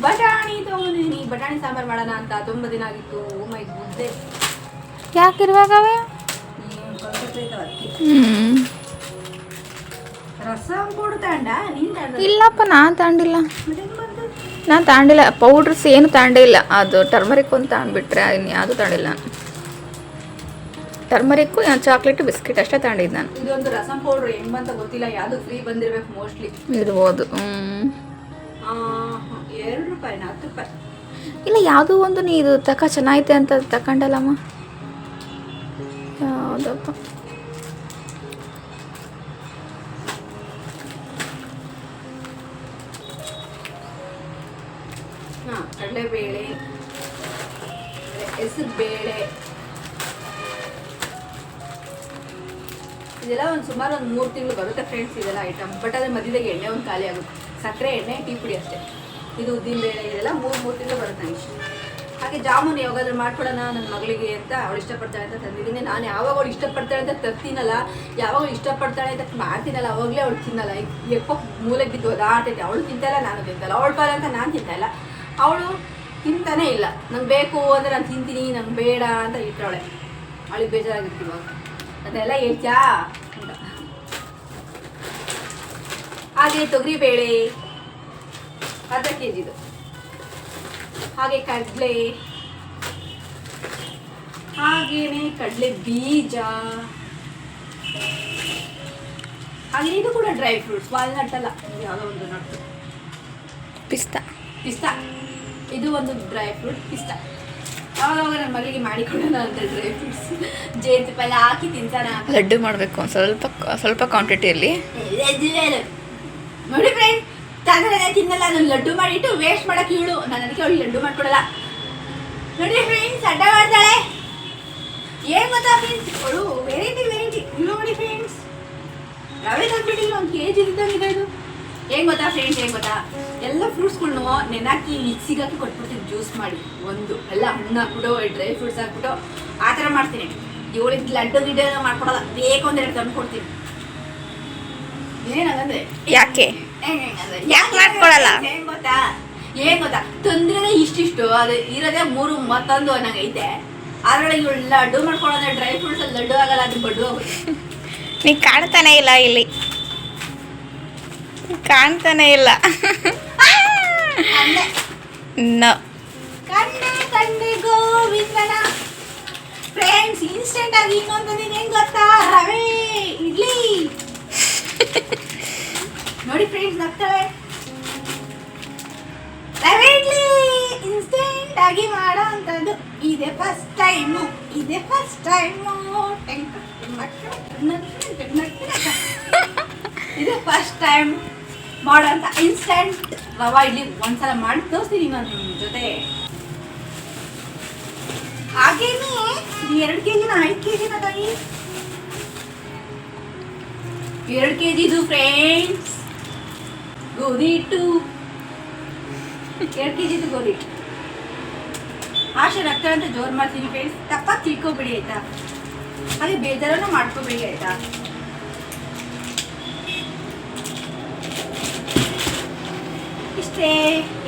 ಬಟಾಣಿ ತೊಗೊಂಡಿದ್ದೀನಿ. ಬಟಾಣಿ ಸಾಂಬಾರು ಮಾಡೋಣ ಅಂತ ತುಂಬ ದಿನ ಆಗಿತ್ತು. ಮೈ ಮುದ್ದೆ ಯಾಕೆ ಇರುವಾಗವೆ. ರಸಂ ಕೂಡ ತಾಂಡ ನೀನ್ ತಾಂಡ ಇಲ್ಲಪ್ಪ ನಾನು ತಾಂಡಿಲ್ಲ? ನಾನು ತಾಂಡಿಲ್ಲ ಪೌಡ್ರಸ್ ಏನು ತಾಂಡಿಲ್ಲ ಅದು ಟರ್ಮರಿಕ್ ಒಂದು ತಾಂಡ್ಬಿಟ್ರೆ ಇನ್ನು ಯಾವುದು ತಾಂಡಿಲ್ಲ ಟರ್ಮರಿಕ್ಕು ಚಾಕ್ಲೇಟ್ ಬಿಸ್ಕೆಟ್ ಅಷ್ಟೇ ತಗೊಂಡಿದ್ದೆ ನಾನು. ಇದೊಂದು ರಸಂ ಪೌಡ್ರ್ ಹೆಂಗ್ ಬಂತ ಗೊತ್ತಿಲ್ಲ ಯಾವುದು ಫ್ರೀ ಬಂದಿರ್ಬೇಕು ಮೋಸ್ಟ್ಲಿ. ಇರ್ಬೋದು ಎರಡು ರೂಪಾಯಿ ಹತ್ತು ರೂಪಾಯಿ. ಇಲ್ಲ ಯಾವುದು ಒಂದು ನೀ ಇದು ತಕ ಚೆನ್ನಾಗೈತೆ ಅಂತ ತಕೊಂಡಲ್ಲಮ್ಮ. ಯಾವುದಪ್ಪ. ಸುಮಾರು ಒಂದು ಮೂರು ತಿಂಗಳು ಬರುತ್ತೆ ಫ್ರೆಂಡ್ಸ್ ಇದೆಲ್ಲ ಐಟಮ್ ಬಟ್ ಅದ್ರ ಮಧ್ಯದಾಗ ಎಣ್ಣೆ ಒಂದು ಖಾಲಿ ಆಗುತ್ತೆ. ಸಕ್ಕರೆ, ಎಣ್ಣೆ, ಟೀ ಪುಡಿ ಅಷ್ಟೇ. ಇದು ಉದ್ದಿನ ಬೇಳೆ, ಇದೆಲ್ಲ ಮೂರು ಮೂರು ತಿಂಗಳು ಬರುತ್ತೆ ನನಗೆ ಹಾಗೆ ಜಾಮೂನ್ ಯಾವಾಗಾದ್ರೂ ಮಾಡ್ಕೊಡೋಣ ನನ್ನ ಮಗಳಿಗೆ ಅಂತ ಅವಳು ಇಷ್ಟಪಡ್ತಾಳೆ ಅಂತ ತಂದಿದ್ದೀನಿ. ನಾನು ಯಾವಾಗ ಅವಳು ಇಷ್ಟಪಡ್ತಾಳೆ ಅಂತ ತರ್ತೀನಲ್ಲ, ಯಾವಾಗ ಇಷ್ಟಪಡ್ತಾಳೆ ಅಂತ ಮಾಡ್ತೀನಲ್ಲ, ಅವಾಗಲೇ ಅವಳು ತಿನ್ನಲ್ಲ. ಎಪ್ಪ ಮೂಲೆ ಬಿದ್ದು ಆಡ್ತೈತೆ ಅವಳು ತಿಂತಾಯಿಲ್ಲ ನಾನು ತಿಂತಲ್ಲ ಅವಳು ಪಾಲ ಅಂತ ನಾನು ತಿಂತಾಯಿಲ್ಲ ಅವಳು ತಿಂತಾನೇ ಇಲ್ಲ. ನಂಗೆ ಬೇಕು ಅಂದರೆ ನಾನು ತಿಂತೀನಿ, ನಂಗೆ ಬೇಡ ಅಂತ ಇಟ್ಟವಳೆ ಅವಳಿಗೆ ಬೇಜಾರಾಗಿರ್ತೀವಾಗ ಅದೆಲ್ಲ ಹೇಳ್ತ್ಯಾ? ಹಾಗೆ ತೊಗರಿಬೇಳೆ ಅರ್ಧ ಕೆ ಜಿದು ಹಾಗೆ ಕಡಲೆ ಹಾಗೇನೆ ಕಡಲೆ ಬೀಜ. ಹಾಗೆ ಇದು ಕೂಡ ಡ್ರೈ ಫ್ರೂಟ್ಸ್ ವಾಲ್ನಟ್ ಅಲ್ಲ ಯಾವುದೋ ಒಂದು ನಟ್. ಪಿಸ್ತಾ. ಪಿಸ್ತಾ. ಇದು ಒಂದು ಡ್ರೈ ಫ್ರೂಟ್ ಪಿಸ್ತಾ. ಅವಾಗ ನನ್ನ ಮಗಳಿಗೆ ಮಾಡಿಕೊಡೋಣ ಅಂತ ಡ್ರೈ ಫ್ರೂಟ್ಸ್ ಜೇನುತುಪ್ಪ ಎಲ್ಲ ಹಾಕಿ ತಿಂತಾನ. ಲಡ್ಡು ಮಾಡಬೇಕು ಸ್ವಲ್ಪ ಸ್ವಲ್ಪ ಕ್ವಾಂಟಿಟಿಯಲ್ಲಿ ನೋಡಿ ಫ್ರೆಂಡ್ ತಂದ್ರೆ ತಿನ್ನಲ್ಲ, ನಾನು ಲಡ್ಡು ಮಾಡಿಟ್ಟು ವೇಸ್ಟ್ ಮಾಡಕ್ಕೆ ಇವಳು. ನಾನು ಅದಕ್ಕೆ ಅವಳು ಲಡ್ಡು ಮಾಡ್ಕೊಡಲ್ಲ. ನೋಡಿ ಫ್ರೆಂಡ್ಸ್ ಅಡ್ಡ ಮಾಡ್ತಾಳೆ. ಏನ್ ಗೊತ್ತಾ ಫ್ರೆಂಡ್ಸ್ ಅವಳು ವೆರೈಟಿ ವೆರೈಟಿ ನೋಡಿ ಫ್ರೆಂಡ್ಸ್ ರವೆ ತಂದ್ಬಿಟ್ಟಿಲ್ಲ, ಒಂದು ಕೆ ಜಿ ಇದ್ದಂಗಿದೆ ಇದು. ಏನ್ ಗೊತ್ತಾ ಫ್ರೆಂಡ್ಸ್ ಏನ್ ಗೊತ್ತಾ? ಎಲ್ಲ ಫ್ರೂಟ್ಸ್ಗಳ್ನು ನೆನಾಕಿ ಮಿಕ್ಸಿಗೆ ಹಾಕಿ ಕೊಟ್ಬಿಡ್ತೀನಿ ಜ್ಯೂಸ್ ಮಾಡಿ. ಒಂದು. ಎಲ್ಲ ಹಣ್ಣು ಹಾಕ್ಬಿಟ್ಟು ಡ್ರೈ ಫ್ರೂಟ್ಸ್ ಹಾಕ್ಬಿಟ್ಟು, ಆ ಥರ ಮಾಡ್ತೀನಿ. ಇವಳಿಗೆ ಲಡ್ಡು ಗಿಡ ಮಾಡ್ಕೊಡೋದು ಬೇಕು ಅಂದ್ರೆ ತಂದು ಕೊಡ್ತೀನಿ ಯಾಕೆ? ಯಾಕೆ ಯಾಕ್ ಮಾಡ್ಕೊಳಲ್ಲ? ಏನ್ ಗೊತ್ತಾ ಏನ್ ಗೊತ್ತಾ? ತೊಂದ್ರೆ ಇಷ್ಟಿಷ್ಟು ಅದು ಇರೋದೇ ಮೂರು ಮತ್ತೊಂದು ಅನ್ನಂಗೈತೆ. ಅದ್ರೊಳಗೆ ಇವಳು ಲಡ್ಡು ಮಾಡ್ಕೊಳ್ಳೋದೆ ಡ್ರೈ ಫ್ರೂಟ್ಸ್ ಅಲ್ಲಿ ಲಡ್ಡು ಆಗಲ್ಲ ಅದು ಬಡ್ಡು ನೀ ಕಾಣ್ತಾನೆ ಇಲ್ಲ ಇಲ್ಲಿ. ಕಾಣ್ತಾನೆ ಇಲ್ಲ. ಗೋವಿಂದನ. ಫ್ರೆಂಡ್ಸ್ ಇನ್ಸ್ಟೆಂಟ್ ಆಗಿ ಇನ್ನೊಂದು ಗೊತ್ತಾ? ರವೆ ಇಡ್ಲಿ. ನೋಡಿ ಫ್ರೆಂಡ್ಸ್ ನಗ್ತವೆ ರವೆ ಇನ್ಸ್ಟೆಂಟ್ ಆಗಿ ಮಾಡೋ ಅಂತದ್ದು ಇದೆ ಫಸ್ಟ್ ಟೈಮು ಇದೆ ಫಸ್ಟ್ ಟೈಮು ಇದೆ ಫಸ್ಟ್ ಟೈಮ್ ಮಾಡೋಂಥ ಇನ್ಸ್ಟೆಂಟ್ ರವಾ ಇಡ್ಲಿ ಒಂದ್ಸಲ ಮಾಡಿ ತೋರಿಸ್ತೀನಿ ನಾನು ನಿಮ್ಮ ಜೊತೆ. ಹಾಗೇನೆ ಎರಡು ಕೆ ಜಿನ ಐದು ಕೆ ಜಿನ ತಾಯಿ ಎರಡು ಕೆ ಜಿದು ಫ್ರೆಂಡ್ಸ್ ಗೋಧಿ ಹಿಟ್ಟು ಎರಡು ಕೆ ಜಿದು ಗೋಧಿ ಆಶೆ, ರಕ್ತ ಅಂತ ಜೋರು ಮಾಡ್ತೀನಿ ಫ್ರೆಂಡ್ಸ್ ತಪ್ಪಾಗಿ ತಿಳ್ಕೊಬಿಡಿ ಆಯ್ತಾ? ಹಾಗೆ ಬೇಜಾರನ್ನು ಮಾಡ್ಕೋಬೇಡಿ ಆಯ್ತಾ? ಇಷ್ಟೇ,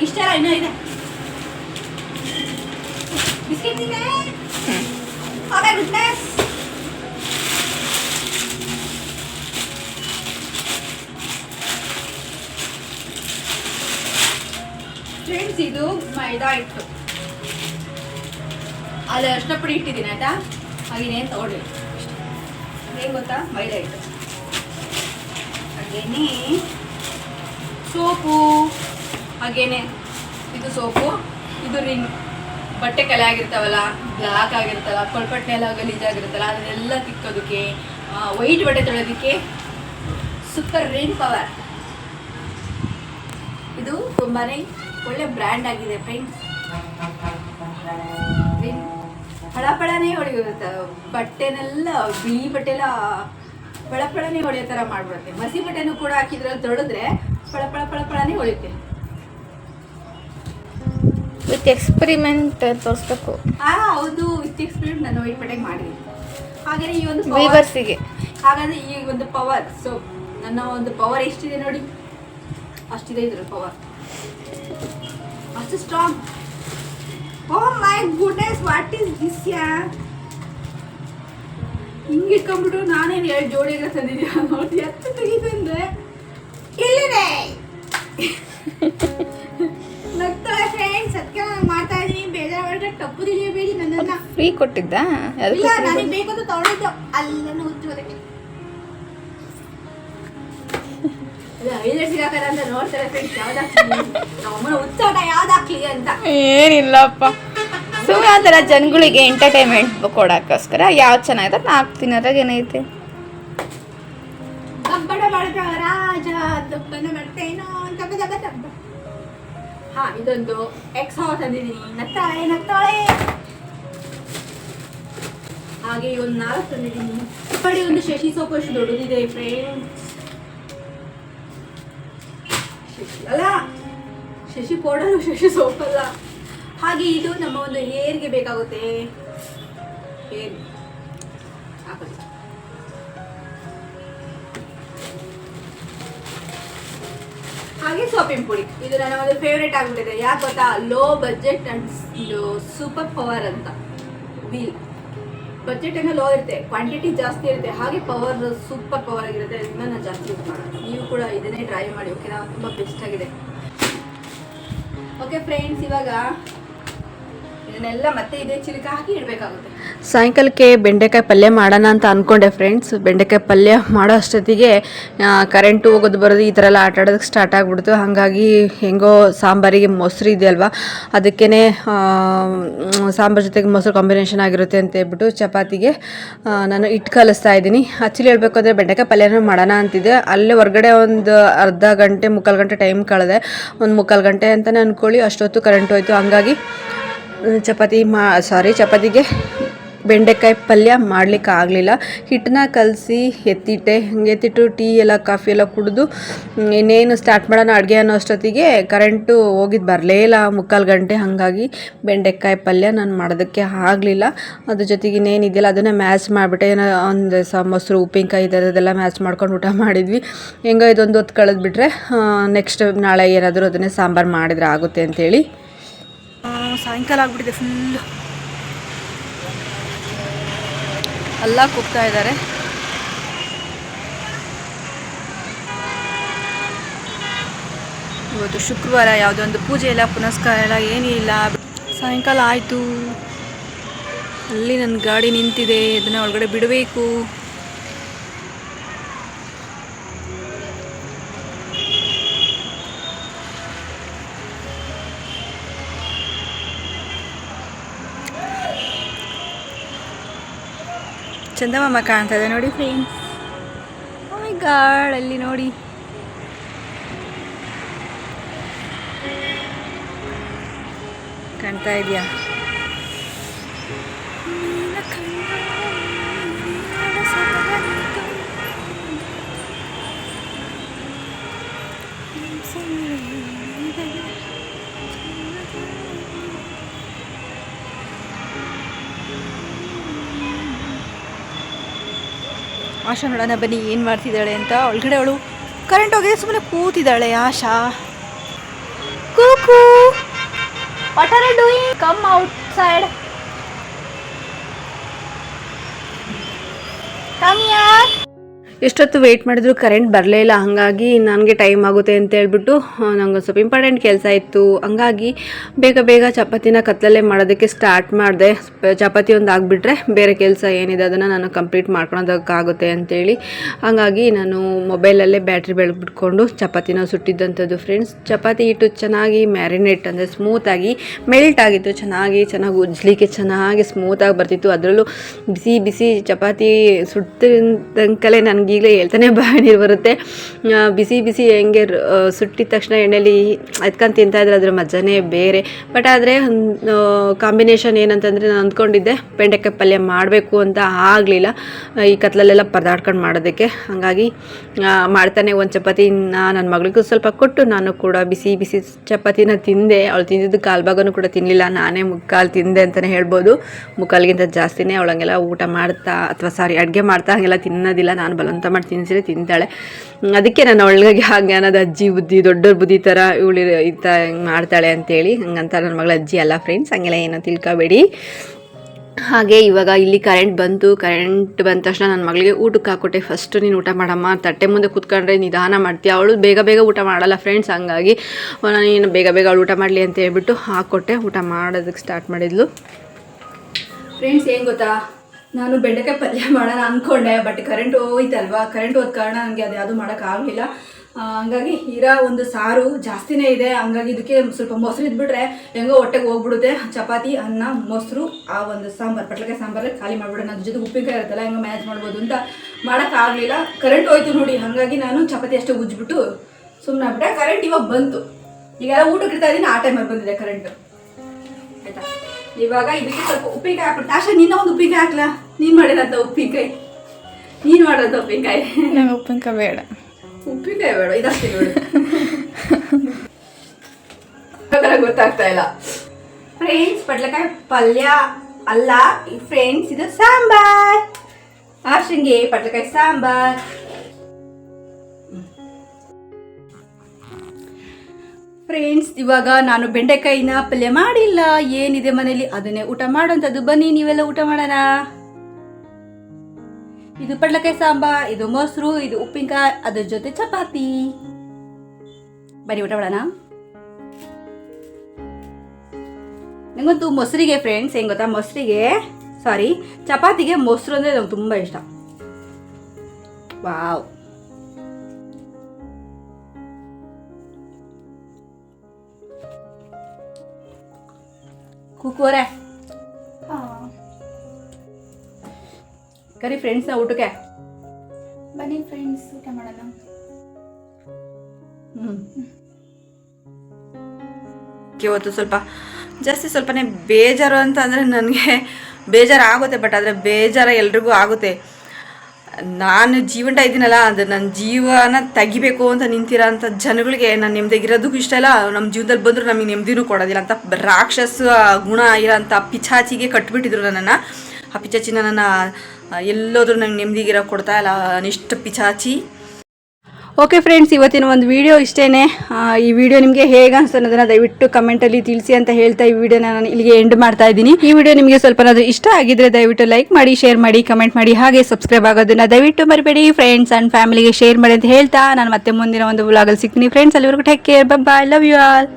ಇಷ್ಟೆಲ್ಲ, ಇನ್ನೂ ಇದೆ. ಬಿಸ್ಕೆಟ್ ಇದೆ Oh ಫ್ರೆಂಡ್ಸ್ ಇದು ಮೈದಾ ಹಿಟ್ಟು. ಅಲ್ಲಿ ಅರ್ಶಿನ ಪುಡಿ ಇಟ್ಟಿದ್ದೀನಿ, ಆಯ್ತಾ? ಹಾಗೇನೇನು ತಗೊಳ್ಳಿ ಅದೇ ಗೊತ್ತಾ? ಮೈದಾ ಹಿಟ್ಟು. ಹಾಗೇನೆ ಸೋಪು. ಹಾಗೇನೆ ಇದು ಸೋಪು. ಇದು ರಿಂಗ್. ಬಟ್ಟೆ ಕಲೆ ಆಗಿರ್ತಾವಲ್ಲ ಬ್ಲ್ಯಾಕ್ ಆಗಿರ್ತಲ್ಲ ಕೊಳ್ಪಟ್ಟೆ ಎಲ್ಲ ಗಲೀಜಾಗಿರುತ್ತಲ್ಲ ಅದನ್ನೆಲ್ಲ ತಿಕ್ಕೋದಕ್ಕೆ ವೈಟ್ ಬಟ್ಟೆ ತೊಳೆಯೋದಕ್ಕೆ ಸೂಪರ್ ರೇನ್ ಪವರ್ ಇದು ತುಂಬಾ ಒಳ್ಳೆ ಬ್ರ್ಯಾಂಡ್ ಆಗಿದೆ ಫ್ರೆಂಡ್ಸ್ ಹಳಪಳನೇ ಹೊಡೆಯುತ್ತೆ ಬಟ್ಟೆನೆಲ್ಲ ಬಿಳಿ ಬಟ್ಟೆಲ್ಲ ಫಳಫಳನೆ ಹೊಳೆಯೋ ಥರ ಮಾಡ್ಬಿಡುತ್ತೆ. ಮಸಿ ಬಟ್ಟೆನೂ ಕೂಡ ಹಾಕಿದ್ರಲ್ಲಿ ತೊಳೆದ್ರೆ ಫಳಫಳ ಪಳ ಹೊಳಿತೆ ಪಳನೇ ಹೊಳೆಯುತ್ತೆ. ವಿತ್ ಎಕ್ಸ್ಪೆರಿಮೆಂಟ್ ತೋರಿಸ್ಬೇಕು. ಆ ಹೌದು. ವಿತ್ ಎಕ್ಸ್ಪೆರಿಮೆಂಟ್ ನಾನು ವೈಟ್ ಬಟ್ಟೆಗೆ ಮಾಡಿದ್ದೀನಿ. ಹಾಗೆಯೇ ಈ ಒಂದು ವೀವರ್ಸಿಗೆ ಹಾಗಾದ್ರೆ ಈ ಒಂದು ಪವರ್ ಸೊ ನನ್ನ ಒಂದು ಪವರ್ ಎಷ್ಟಿದೆ ನೋಡಿ. ಅಷ್ಟಿದೆ ಇದ್ರ ಪವರ್ ಅಷ್ಟು strong oh my goodness what is this ಯಾ ಹಿಂಗೆ ಇಟ್ಕೊಂಡ್ಬಿಟ್ಟು ನಾನೇನು ಎರಡು ಜೋಡಿಗೆ ತಂದಿದ್ಯಾ ನೋಡಿ ಎತ್ತ ತೆಗಿತಂದ್ರೆ ಇಲ್ಲಿದೆ. ನಗ್ತಾಳೆ ಫ್ರೆಂಡ್ಸ್ ಅದಕ್ಕೆ ನಾನು ಮಾಡ್ತಾ ಇದ್ದೀನಿ ಬೇಜಾರು ಮಾಡಿದ್ರೆ ತಪ್ಪು ತಿಳಿಯಬೇಡಿ ನನ್ನನ್ನ. ಫ್ರೀ ಕೊಟ್ಟಿದ್ದ? ಇಲ್ಲ ನನಗೆ ಬೇಕಂತ ತಗೊಂಡಿದ್ದು. ಅಲ್ಲನ್ನು ಹುಚ್ಚೋದಕ್ಕೆ ಏನಿಲ್ಲಪ್ಪ. ಸುಮ್ಮನೆ ಒಂಥರ ಜನಗಳಿಗೆ ಎಂಟರ್ಟೈನ್ಮೆಂಟ್ ಕೊಡೋಕ್ಕೋಸ್ಕರ ಯಾವ್ದು ಚೆನ್ನಾಗಿದೆ ಅದನ್ನ ತಿನ್ನೋದಾಗ ಏನೈತೆ ಹಾ ಇದೊಂದು ಎಕ್ಸ್ ಹಾವ್ ತಂದಿದ್ದೀನಿ ನತ್ತಾಳೆ ನಗ್ತಾಳೆ ಹಾಗೆ ಒಂದು ನಾಲ್ಕು ತಂದಿದ್ದೀನಿ. ನೋಡಿ ಒಂದು ಶಶಿ ಸೋಪು ಅಷ್ಟು ದೊಡ್ಡದಿದೆ ಫ್ರೆಂಡ್ಸ್ ಅಲ್ಲ, ಶಶಿ ಪೌಡರು, ಶಶಿ ಸೋಪ್ ಅಲ್ಲ ಹಾಗೆ ಇದು ನಮ್ಮ ಒಂದು ಹೇರ್ಗೆ ಬೇಕಾಗುತ್ತೆ. ಹೇರ್. ಹಾಗೆ ಸೋಪಿನ ಪುಡಿ. ಇದು ನನ್ನ ಒಂದು ಫೇವ್ರೇಟ್ ಆಗಿಬಿಟ್ಟಿದೆ. ಯಾಕೆ ಗೊತ್ತಾ? Low budget and super power ಅಂತ. ವೀಲ್ ಬಜೆಟ್ ಏನೋ ಲೋ ಇರುತ್ತೆ ಕ್ವಾಂಟಿಟಿ ಜಾಸ್ತಿ ಇರುತ್ತೆ, ಹಾಗೆ ಪವರ್ ಸೂಪರ್ ಪವರ್ ಆಗಿರುತ್ತೆ ಅದನ್ನ ನಾನು ಜಾಸ್ತಿ ಯೂಸ್ ಮಾಡೋಣ ನೀವು ಕೂಡ ಇದನ್ನೇ ಟ್ರೈ ಮಾಡಿ ಓಕೆನಾ ತುಂಬ ಬೆಸ್ಟ್ ಆಗಿದೆ. ಓಕೆ ಫ್ರೆಂಡ್ಸ್ ಇವಾಗ ಇದನ್ನೆಲ್ಲ ಮತ್ತೆ ಇದೇ ಚಿಲಕ ಹಾಕಿ ಇಡಬೇಕಾಗುತ್ತೆ. ಸಾಯಂಕಾಲಕ್ಕೆ ಬೆಂಡೆಕಾಯಿ ಪಲ್ಯ ಮಾಡೋಣ ಅಂತ ಅಂದ್ಕೊಂಡೆ ಫ್ರೆಂಡ್ಸ್ ಬೆಂಡೆಕಾಯಿ ಪಲ್ಯ ಮಾಡೋ ಅಷ್ಟೊತ್ತಿಗೆ ಕರೆಂಟು ಹೋಗೋದು ಬರೋದು ಈ ಥರ ಎಲ್ಲ ಆಟ ಆಡೋದಕ್ಕೆ ಸ್ಟಾರ್ಟ್ ಆಗಿಬಿಡ್ತು. ಹಾಗಾಗಿ ಹೆಂಗೋ ಸಾಂಬಾರಿಗೆ ಮೊಸರು ಇದೆಯಲ್ವ ಅದಕ್ಕೇ ಸಾಂಬಾರು ಜೊತೆಗೆ ಮೊಸರು ಕಾಂಬಿನೇಷನ್ ಆಗಿರುತ್ತೆ ಅಂತ ಹೇಳ್ಬಿಟ್ಟು ಚಪಾತಿಗೆ ನಾನು ಇಟ್ಟು ಕಲಿಸ್ತಾ ಇದ್ದೀನಿ. ಆ್ಯಕ್ಚುಲಿ ಹೇಳ್ಬೇಕಂದ್ರೆ ಅಂದರೆ ಬೆಂಡೆಕಾಯಿ ಪಲ್ಯನೂ ಮಾಡೋಣ ಅಂತಿದ್ದೆ. ಅಲ್ಲೇ ಹೊರಗಡೆ ಒಂದು ಅರ್ಧ ಗಂಟೆ, ಮುಕ್ಕಾಲು ಗಂಟೆ ಟೈಮ್ ಕಳೆದೆ. ಒಂದು ಮುಕ್ಕಾಲು ಗಂಟೆ ಅಂತಲೇ ಅಂದ್ಕೊಳ್ಳಿ ಅಷ್ಟೊತ್ತು ಕರೆಂಟ್ ಹೋಯಿತು. ಹಾಗಾಗಿ ಚಪಾತಿ ಮಾ ಸಾರಿ ಚಪಾತಿಗೆ ಬೆಂಡೆಕಾಯಿ ಪಲ್ಯ ಮಾಡ್ಲಿಕ್ಕೆ ಆಗಲಿಲ್ಲ. ಹಿಟ್ಟನ್ನ ಕಲಸಿ ಎತ್ತಿಟ್ಟೆ. ಹಂಗೆ ಎತ್ತಿಟ್ಟು ಟೀ ಎಲ್ಲ, ಕಾಫಿ ಎಲ್ಲ ಕುಡಿದು ಇನ್ನೇನು ಸ್ಟಾರ್ಟ್ ಮಾಡೋಣ ಅಡುಗೆ ಅನ್ನೋ ಅಷ್ಟೊತ್ತಿಗೆ ಕರೆಂಟು ಹೋಗಿದ್ದು ಬರಲೇ ಇಲ್ಲ. ಮುಕ್ಕಾಲು ಗಂಟೆ ಹಾಗಾಗಿ ಬೆಂಡೆಕಾಯಿ ಪಲ್ಯ ನಾನು ಮಾಡೋದಕ್ಕೆ ಆಗಲಿಲ್ಲ. ಅದ್ರ ಜೊತೆಗೆ ಇನ್ನೇನು ಇದೆಯಲ್ಲ ಅದನ್ನು ಮ್ಯಾಚ್ ಮಾಡಿಬಿಟ್ಟೆ. ಏನೋ ಒಂದು ಸ ಮೊಸರು ಉಪ್ಪಿನಕಾಯಿ ಥರದ್ದೆಲ್ಲ ಮ್ಯಾಚ್ ಮಾಡ್ಕೊಂಡು ಊಟ ಮಾಡಿದ್ವಿ. ಹೆಂಗೋ ಇದೊಂದು ಹೊತ್ತು ಕಳೆದ್ಬಿಟ್ರೆ ನೆಕ್ಸ್ಟ್ ನಾಳೆ ಏನಾದರೂ ಅದನ್ನೇ ಸಾಂಬಾರು ಮಾಡಿದ್ರೆ ಆಗುತ್ತೆ ಅಂತೇಳಿ. ಸಾಯಂಕಾಲ ಆಗಿಬಿಟ್ಟಿದೆ ಫುಲ್ಲು ಎಲ್ಲ ಕೂಗ್ತಾ ಇದ್ದಾರೆ. ಇವತ್ತು ಶುಕ್ರವಾರ ಯಾವುದೋ ಒಂದು ಪೂಜೆ ಇಲ್ಲ, ಪುನಸ್ಕಾರ ಇಲ್ಲ, ಏನೂ ಇಲ್ಲ. ಸಾಯಂಕಾಲ ಆಯಿತು. ಅಲ್ಲಿ ನನ್ನ ಗಾಡಿ ನಿಂತಿದೆ ಅದನ್ನು ಒಳಗಡೆ ಬಿಡಬೇಕು. ಚಂದಮಾಮ ಕಾಣ್ತಾ ಇದೆ ನೋಡಿ ಫ್ರೆಂಡ್ಸ್ ಮೈ ಗಾಡ್ ಅಲ್ಲಿ ನೋಡಿ. ಕಾಣ್ತಾ ಇದೆಯಾ? ಆಶಾ ನೋಡೋಣ, ಬನ್ನಿ, ಏನು ಮಾಡ್ತಿದ್ದಾಳೆ ಅಂತ. ಒಳಗಡೆ ಅವಳು ಕರೆಂಟ್ ಹೋಗಿದೆ ಸುಮ್ಮನೆ ಕೂತಿದ್ದಾಳೆ, Asha. Kuku. What are doing come outside come ಯಾರ್ ಎಷ್ಟೊತ್ತು ವೆಯ್ಟ್ ಮಾಡಿದ್ರು ಕರೆಂಟ್ ಬರಲೇ ಇಲ್ಲ. ಹಾಗಾಗಿ ನನಗೆ ಟೈಮ್ ಆಗುತ್ತೆ ಅಂತ ಹೇಳ್ಬಿಟ್ಟು ನಂಗೆ ಸ್ವಲ್ಪ ಇಂಪಾರ್ಟೆಂಟ್ ಕೆಲಸ ಇತ್ತು. ಹಂಗಾಗಿ ಬೇಗ ಬೇಗ ಚಪಾತಿನ ಕತ್ತಲಲ್ಲೇ ಮಾಡೋದಕ್ಕೆ ಸ್ಟಾರ್ಟ್ ಮಾಡಿದೆ. ಚಪಾತಿ ಒಂದು ಆಗಿಬಿಟ್ರೆ ಬೇರೆ ಕೆಲಸ ಏನಿದೆ ಅದನ್ನು ನಾನು ಕಂಪ್ಲೀಟ್ ಮಾಡ್ಕೊಳೋದಕ್ಕಾಗುತ್ತೆ ಅಂತೇಳಿ. ಹಾಗಾಗಿ ನಾನು ಮೊಬೈಲಲ್ಲೇ ಬ್ಯಾಟ್ರಿ ಬೆಳಗ್ಬಿಟ್ಕೊಂಡು ಚಪಾತಿನ ಸುಟ್ಟಿದ್ದಂಥದ್ದು ಫ್ರೆಂಡ್ಸ್ ಚಪಾತಿ ಇಟ್ಟು ಚೆನ್ನಾಗಿ ಮ್ಯಾರಿನೇಟ್ ಅಂದರೆ ಸ್ಮೂತಾಗಿ ಮೆಲ್ಟ್ ಆಗಿತ್ತು. ಚೆನ್ನಾಗಿ ಚೆನ್ನಾಗಿ ಉಜ್ಲಿಕ್ಕೆ ಚೆನ್ನಾಗಿ ಸ್ಮೂತಾಗಿ ಬರ್ತಿತ್ತು. ಅದರಲ್ಲೂ ಬಿಸಿ ಬಿಸಿ ಚಪಾತಿ ಸುಟ್ಟಿದಂಕಲೇ ನನಗೀಗಲೇ ಹೇಳ್ತಾನೆ ನೀರು ಬರುತ್ತೆ. ಬಿಸಿ ಬಿಸಿ ಹೆಂಗೆ ಸುಟ್ಟಿದ ತಕ್ಷಣ ಎಣ್ಣೆಲಿ ಎತ್ಕೊಂಡು ತಿಂತಾಯಿದ್ರೆ ಅದ್ರ ಮಜಾನೇ ಬೇರೆ. ಬಟ್ ಆದರೆ ಕಾಂಬಿನೇಷನ್ ಏನಂತಂದರೆ ನಾನು ಅಂದ್ಕೊಂಡಿದ್ದೆ, ಬೆಂಡೆಕಾಯಿ ಪಲ್ಯ ಮಾಡಬೇಕು ಅಂತ ಆಗಲಿಲ್ಲ. ಈ ಕತ್ಲಲ್ಲೆಲ್ಲ ಪರದಾಡ್ಕೊಂಡು ಮಾಡೋದಕ್ಕೆ. ಹಾಗಾಗಿ ಮಾಡ್ತಾನೆ ಒಂದು ಚಪಾತಿ ನನ್ನ ಮಗಳಿಗೂ ಸ್ವಲ್ಪ ಕೊಟ್ಟು ನಾನು ಕೂಡ ಬಿಸಿ ಬಿಸಿ ಚಪಾತಿನ ತಿಂದೆ. ಅವಳು ತಿಂದಿದ್ದು ಕಾಲು ಭಾಗನೂ ಕೂಡ ತಿನ್ನಲಿಲ್ಲ ನಾನೇ ಮುಕ್ಕಾಲು ತಿಂದೆ ಅಂತಲೇ ಹೇಳ್ಬೋದು. ಮುಕ್ಕಾಲಿಗಿಂತ ಜಾಸ್ತಿನೇ ಅವಳಂಗೆಲ್ಲ ಊಟ ಮಾಡ್ತಾ, ಅಥವಾ ಸಾರಿ ಅಡುಗೆ ಮಾಡ್ತಾ ಹಾಗೆಲ್ಲ ತಿನ್ನೋದಿಲ್ಲ. ನಾನು ಬಲವಂತ ಮಾಡಿ ತಿನ್ಸಿದ್ರೆ ತಿಂತಾಳೆ. ಅದಕ್ಕೆ ನಾನು ಅವಳಿಗೆ ಹಾಗೆ ಅನ್ನೋದು ಅಜ್ಜಿ ಬುದ್ಧಿ, ದೊಡ್ಡವ್ರ ಬುದ್ಧಿ ಥರ ಇವಳು ಹಿಂಗೆ ಮಾಡ್ತಾಳೆ ಅಂತೇಳಿ. ಹಂಗಂತ ನನ್ನ ಮಗಳ ಅಜ್ಜಿ ಅಲ್ಲ ಫ್ರೆಂಡ್ಸ್ ಹಂಗೆಲ್ಲ ಏನೋ ತಿಳ್ಕೊಬೇಡಿ. ಹಾಗೆ ಇವಾಗ ಇಲ್ಲಿ ಕರೆಂಟ್ ಬಂತು. ಕರೆಂಟ್ ಬಂದ ತಕ್ಷಣ ನನ್ನ ಮಗಳಿಗೆ ಊಟಕ್ಕೆ ಹಾಕೊಟ್ಟೆ. ಫಸ್ಟ್ ನೀನು ಊಟ ಮಾಡಮ್ಮ, ತಟ್ಟೆ ಮುಂದೆ ಕೂತ್ಕೊಂಡ್ರೆ ನಿಧಾನ ಮಾಡ್ತೀಯ. ಅವಳು ಬೇಗ ಬೇಗ ಊಟ ಮಾಡಲ್ಲ ಫ್ರೆಂಡ್ಸ್ ಹಂಗಾಗಿ ನೀನು ಬೇಗ ಬೇಗ ಅವಳು ಊಟ ಮಾಡಲಿ ಅಂತ ಹೇಳ್ಬಿಟ್ಟು ಹಾಕ್ಕೊಟ್ಟೆ ಊಟ ಮಾಡೋದಕ್ಕೆ ಸ್ಟಾರ್ಟ್ ಮಾಡಿದ್ಲು. ಫ್ರೆಂಡ್ಸ್ ಏನು ಗೊತ್ತಾ? ನಾನು ಬೆಂಡೆಕಾಯಿ ಪಲ್ಯ ಮಾಡೋಣ ಅಂದ್ಕೊಂಡೆ ಬಟ್ ಕರೆಂಟ್ ಹೋಯ್ತಲ್ವಾ? ಕರೆಂಟ್ ಹೋದ ಕಾರಣ ನನಗೆ ಅದು ಯಾವುದು ಮಾಡೋಕ್ಕಾಗಲಿಲ್ಲ ಹಂಗಾಗಿ ಇರೋ ಒಂದು ಸಾರು ಜಾಸ್ತಿನೇ ಇದೆ. ಹಂಗಾಗಿ ಇದಕ್ಕೆ ಸ್ವಲ್ಪ ಮೊಸರು ಇದ್ಬಿಟ್ರೆ ಹೆಂಗೋ ಹೊಟ್ಟೆಗೆ ಹೋಗ್ಬಿಡುತ್ತೆ. ಚಪಾತಿ, ಅನ್ನ, ಮೊಸರು, ಆ ಒಂದು ಸಾಂಬಾರು ಪಟ್ಲಕಾಯಿ ಸಾಂಬಾರಲ್ಲಿ ಖಾಲಿ ಮಾಡ್ಬಿಡೋಣ. ಅದ್ರ ಜೊತೆ ಉಪ್ಪಿನಕಾಯಿ ಇರುತ್ತಲ್ಲ, ಹೆಂಗ ಮ್ಯಾನೇಜ್ ಮಾಡ್ಬೋದು ಅಂತ ಮಾಡೋಕ್ಕಾಗಲಿಲ್ಲ ಕರೆಂಟ್ ಹೋಯ್ತು ನೋಡಿ, ಹಾಗಾಗಿ ನಾನು ಚಪಾತಿ ಅಷ್ಟೇ ಉಜ್ಜಿಬಿಟ್ಟು ಸುಮ್ಮನೆ ಆಗ್ಬಿಟ್ಟೆ. ಕರೆಂಟ್ ಇವಾಗ ಬಂತು. ಈಗ ಊಟಕ್ಕೆ ಇಡ್ತಾ ಇದ್ದೀನಿ, ಆ ಟೈಮಲ್ಲಿ ಬಂದಿದೆ ಕರೆಂಟ್ ಇವಾಗ ಇದಕ್ಕೆ ಸ್ವಲ್ಪ ಉಪ್ಪಿನಕಾಯಿ ಹಾಕ್ಬಿಟ್ಟು ಆಶಾ ನಿನ್ನ ಒಂದು ಉಪ್ಪಿನಕಾಯಿ ಹಾಕ್ಲಾ? ನೀನ್ ಮಾಡಿದಂತ ಉಪ್ಪಿನಕಾಯಿ. ನೀನ್ ಮಾಡೋದು ಉಪ್ಪಿನಕಾಯಿ. ನಂಗೆ ಉಪ್ಪಿನಕಾಯಿ ಬೇಡ. ಉಪ್ಪಿನಕಾಯಿ ಬೇಡ ಇದಷ್ಟೇ ಬೇಡ. ಅದರ ಗೊತ್ತಾಗ್ತಾ ಇಲ್ಲ. ಫ್ರೆಂಡ್ಸ್ ಪಡ್ಲಕಾಯಿ ಪಲ್ಯ ಅಲ್ಲ. ಫ್ರೆಂಡ್ಸ್ ಇದು ಸಾಂಬಾರ್. ಆಶಂಗೆ ಪಡ್ಲಕಾಯಿ ಸಾಂಬಾರ್. ಫ್ರೆಂಡ್ಸ್ ಇವಾಗ ನಾನು ಬೆಂಡೆಕಾಯಿನ ಪಲ್ಯ ಮಾಡಿಲ್ಲ. ಏನಿದೆ ಮನೇಲಿ? ಅದನ್ನೇ ಊಟ ಮಾಡೋಂಥದ್ದು ಬನ್ನಿ, ನೀವೆಲ್ಲ ಊಟ ಮಾಡೋಣ. ಇದು ಪಡ್ಲಕಾಯಿ ಸಾಂಬಾರ್, ಇದು ಮೊಸರು, ಇದು ಉಪ್ಪಿನಕಾಯಿ, ಅದ್ರ ಜೊತೆ ಚಪಾತಿ. ಬನ್ನಿ, ಊಟ ಮಾಡೋಣ. ನಂಗಂತೂ ಮೊಸರಿಗೆ ಫ್ರೆಂಡ್ಸ್ ಹೆಂಗ್ ಗೊತ್ತಾ? ಮೊಸರಿಗೆ ಸಾರಿ ಚಪಾತಿಗೆ ಮೊಸರು ಅಂದರೆ ನಂಗೆ ತುಂಬ ಇಷ್ಟ. ವಾವ್. ಕುಕ್ಕುವರೆ ಕರಿ ಫ್ರೆಂಡ್ಸ್ನ ಊಟಕ್ಕೆ. ಬನ್ನಿ ಫ್ರೆಂಡ್ಸ್ ಊಟ ಮಾಡೋಣ. ಹ್ಞೂ ಇವತ್ತು ಸ್ವಲ್ಪ ಜಾಸ್ತಿ ಸ್ವಲ್ಪನೇ ಬೇಜಾರು ಅಂತ ಅಂದರೆ ನನಗೆ ಬೇಜಾರು ಆಗುತ್ತೆ ಬಟ್ ಆದರೆ ಬೇಜಾರು ಎಲ್ರಿಗೂ ಆಗುತ್ತೆ. ನಾನು ಜೀವನ ಇದ್ದೀನಲ್ಲ, ಅದು ನನ್ನ ಜೀವನ ತೆಗಿಬೇಕು ಅಂತ ನಿಂತಿರೋ ಅಂಥ ಜನಗಳಿಗೆ ನಾನು ನೆಮ್ಮದಿಗಿರೋದಕ್ಕೂ ಇಷ್ಟ ಇಲ್ಲ. ನಮ್ಮ ಜೀವನದಲ್ಲಿ ಬಂದರೂ ನಮಗೆ ನೆಮ್ಮದಿನೂ ಕೊಡೋದಿಲ್ಲ. ಅಂತ ರಾಕ್ಷಸ ಗುಣ ಇರೋಂಥ ಪಿಚಾಚಿಗೆ ಕಟ್ಬಿಟ್ಟಿದ್ರು ನನ್ನನ್ನು. ಆ ಪಿಚಾಚಿ ನನ್ನ ಎಲ್ಲೋದ್ರೂ ನಂಗೆ ನೆಮ್ಮದಿಗಿರೋ ಕೊಡ್ತಾ ಇಲ್ಲ. ಅನಿಷ್ಟ ಪಿಚಾಚಿ. ಓಕೆ ಫ್ರೆಂಡ್ಸ್ ಇವತ್ತಿನ ಒಂದು ವಿಡಿಯೋ ಇಷ್ಟೇ ಈ ವಿಡಿಯೋ ನಿಮಗೆ ಹೇಗೆ ಅನ್ಸ್ತು ಅನ್ನೋದನ್ನ ದಯವಿಟ್ಟು ಕಮೆಂಟಲ್ಲಿ ತಿಳಿಸಿ ಅಂತ ಹೇಳ್ತಾ ಈ ವಿಡಿಯೋನ ನಾನು ಇಲ್ಲಿಗೆ ಎಂಡ್ ಮಾಡ್ತಾ ಇದ್ದೀನಿ. ಈ ವಿಡಿಯೋ ನಿಮಗೆ ಸ್ವಲ್ಪ ಏನಾದರೂ ಇಷ್ಟ ಆಗಿದ್ರೆ ದಯವಿಟ್ಟು ಲೈಕ್ ಮಾಡಿ ಶೇರ್ ಮಾಡಿ ಕಮೆಂಟ್ ಮಾಡಿ, ಹಾಗೆ ಸಬ್ಸ್ಕ್ರೈಬ್ ಆಗೋದನ್ನ ದಯವಿಟ್ಟು ಮರಿಬೇಡಿ ಫ್ರೆಂಡ್ಸ್ ಆ್ಯಂಡ್ ಫ್ಯಾಮಿಲಿಗೆ ಶೇರ್ ಮಾಡಿ ಅಂತ ಹೇಳ್ತಾ ನಾನು ಮತ್ತೆ ಮುಂದಿನ ಒಂದು ವ್ಲಾಗಲ್ಲಿ ಸಿಗ್ತೀನಿ. ಫ್ರೆಂಡ್ಸ್ ಅಲ್ಲಿವರೆಗೂ take care bye love you all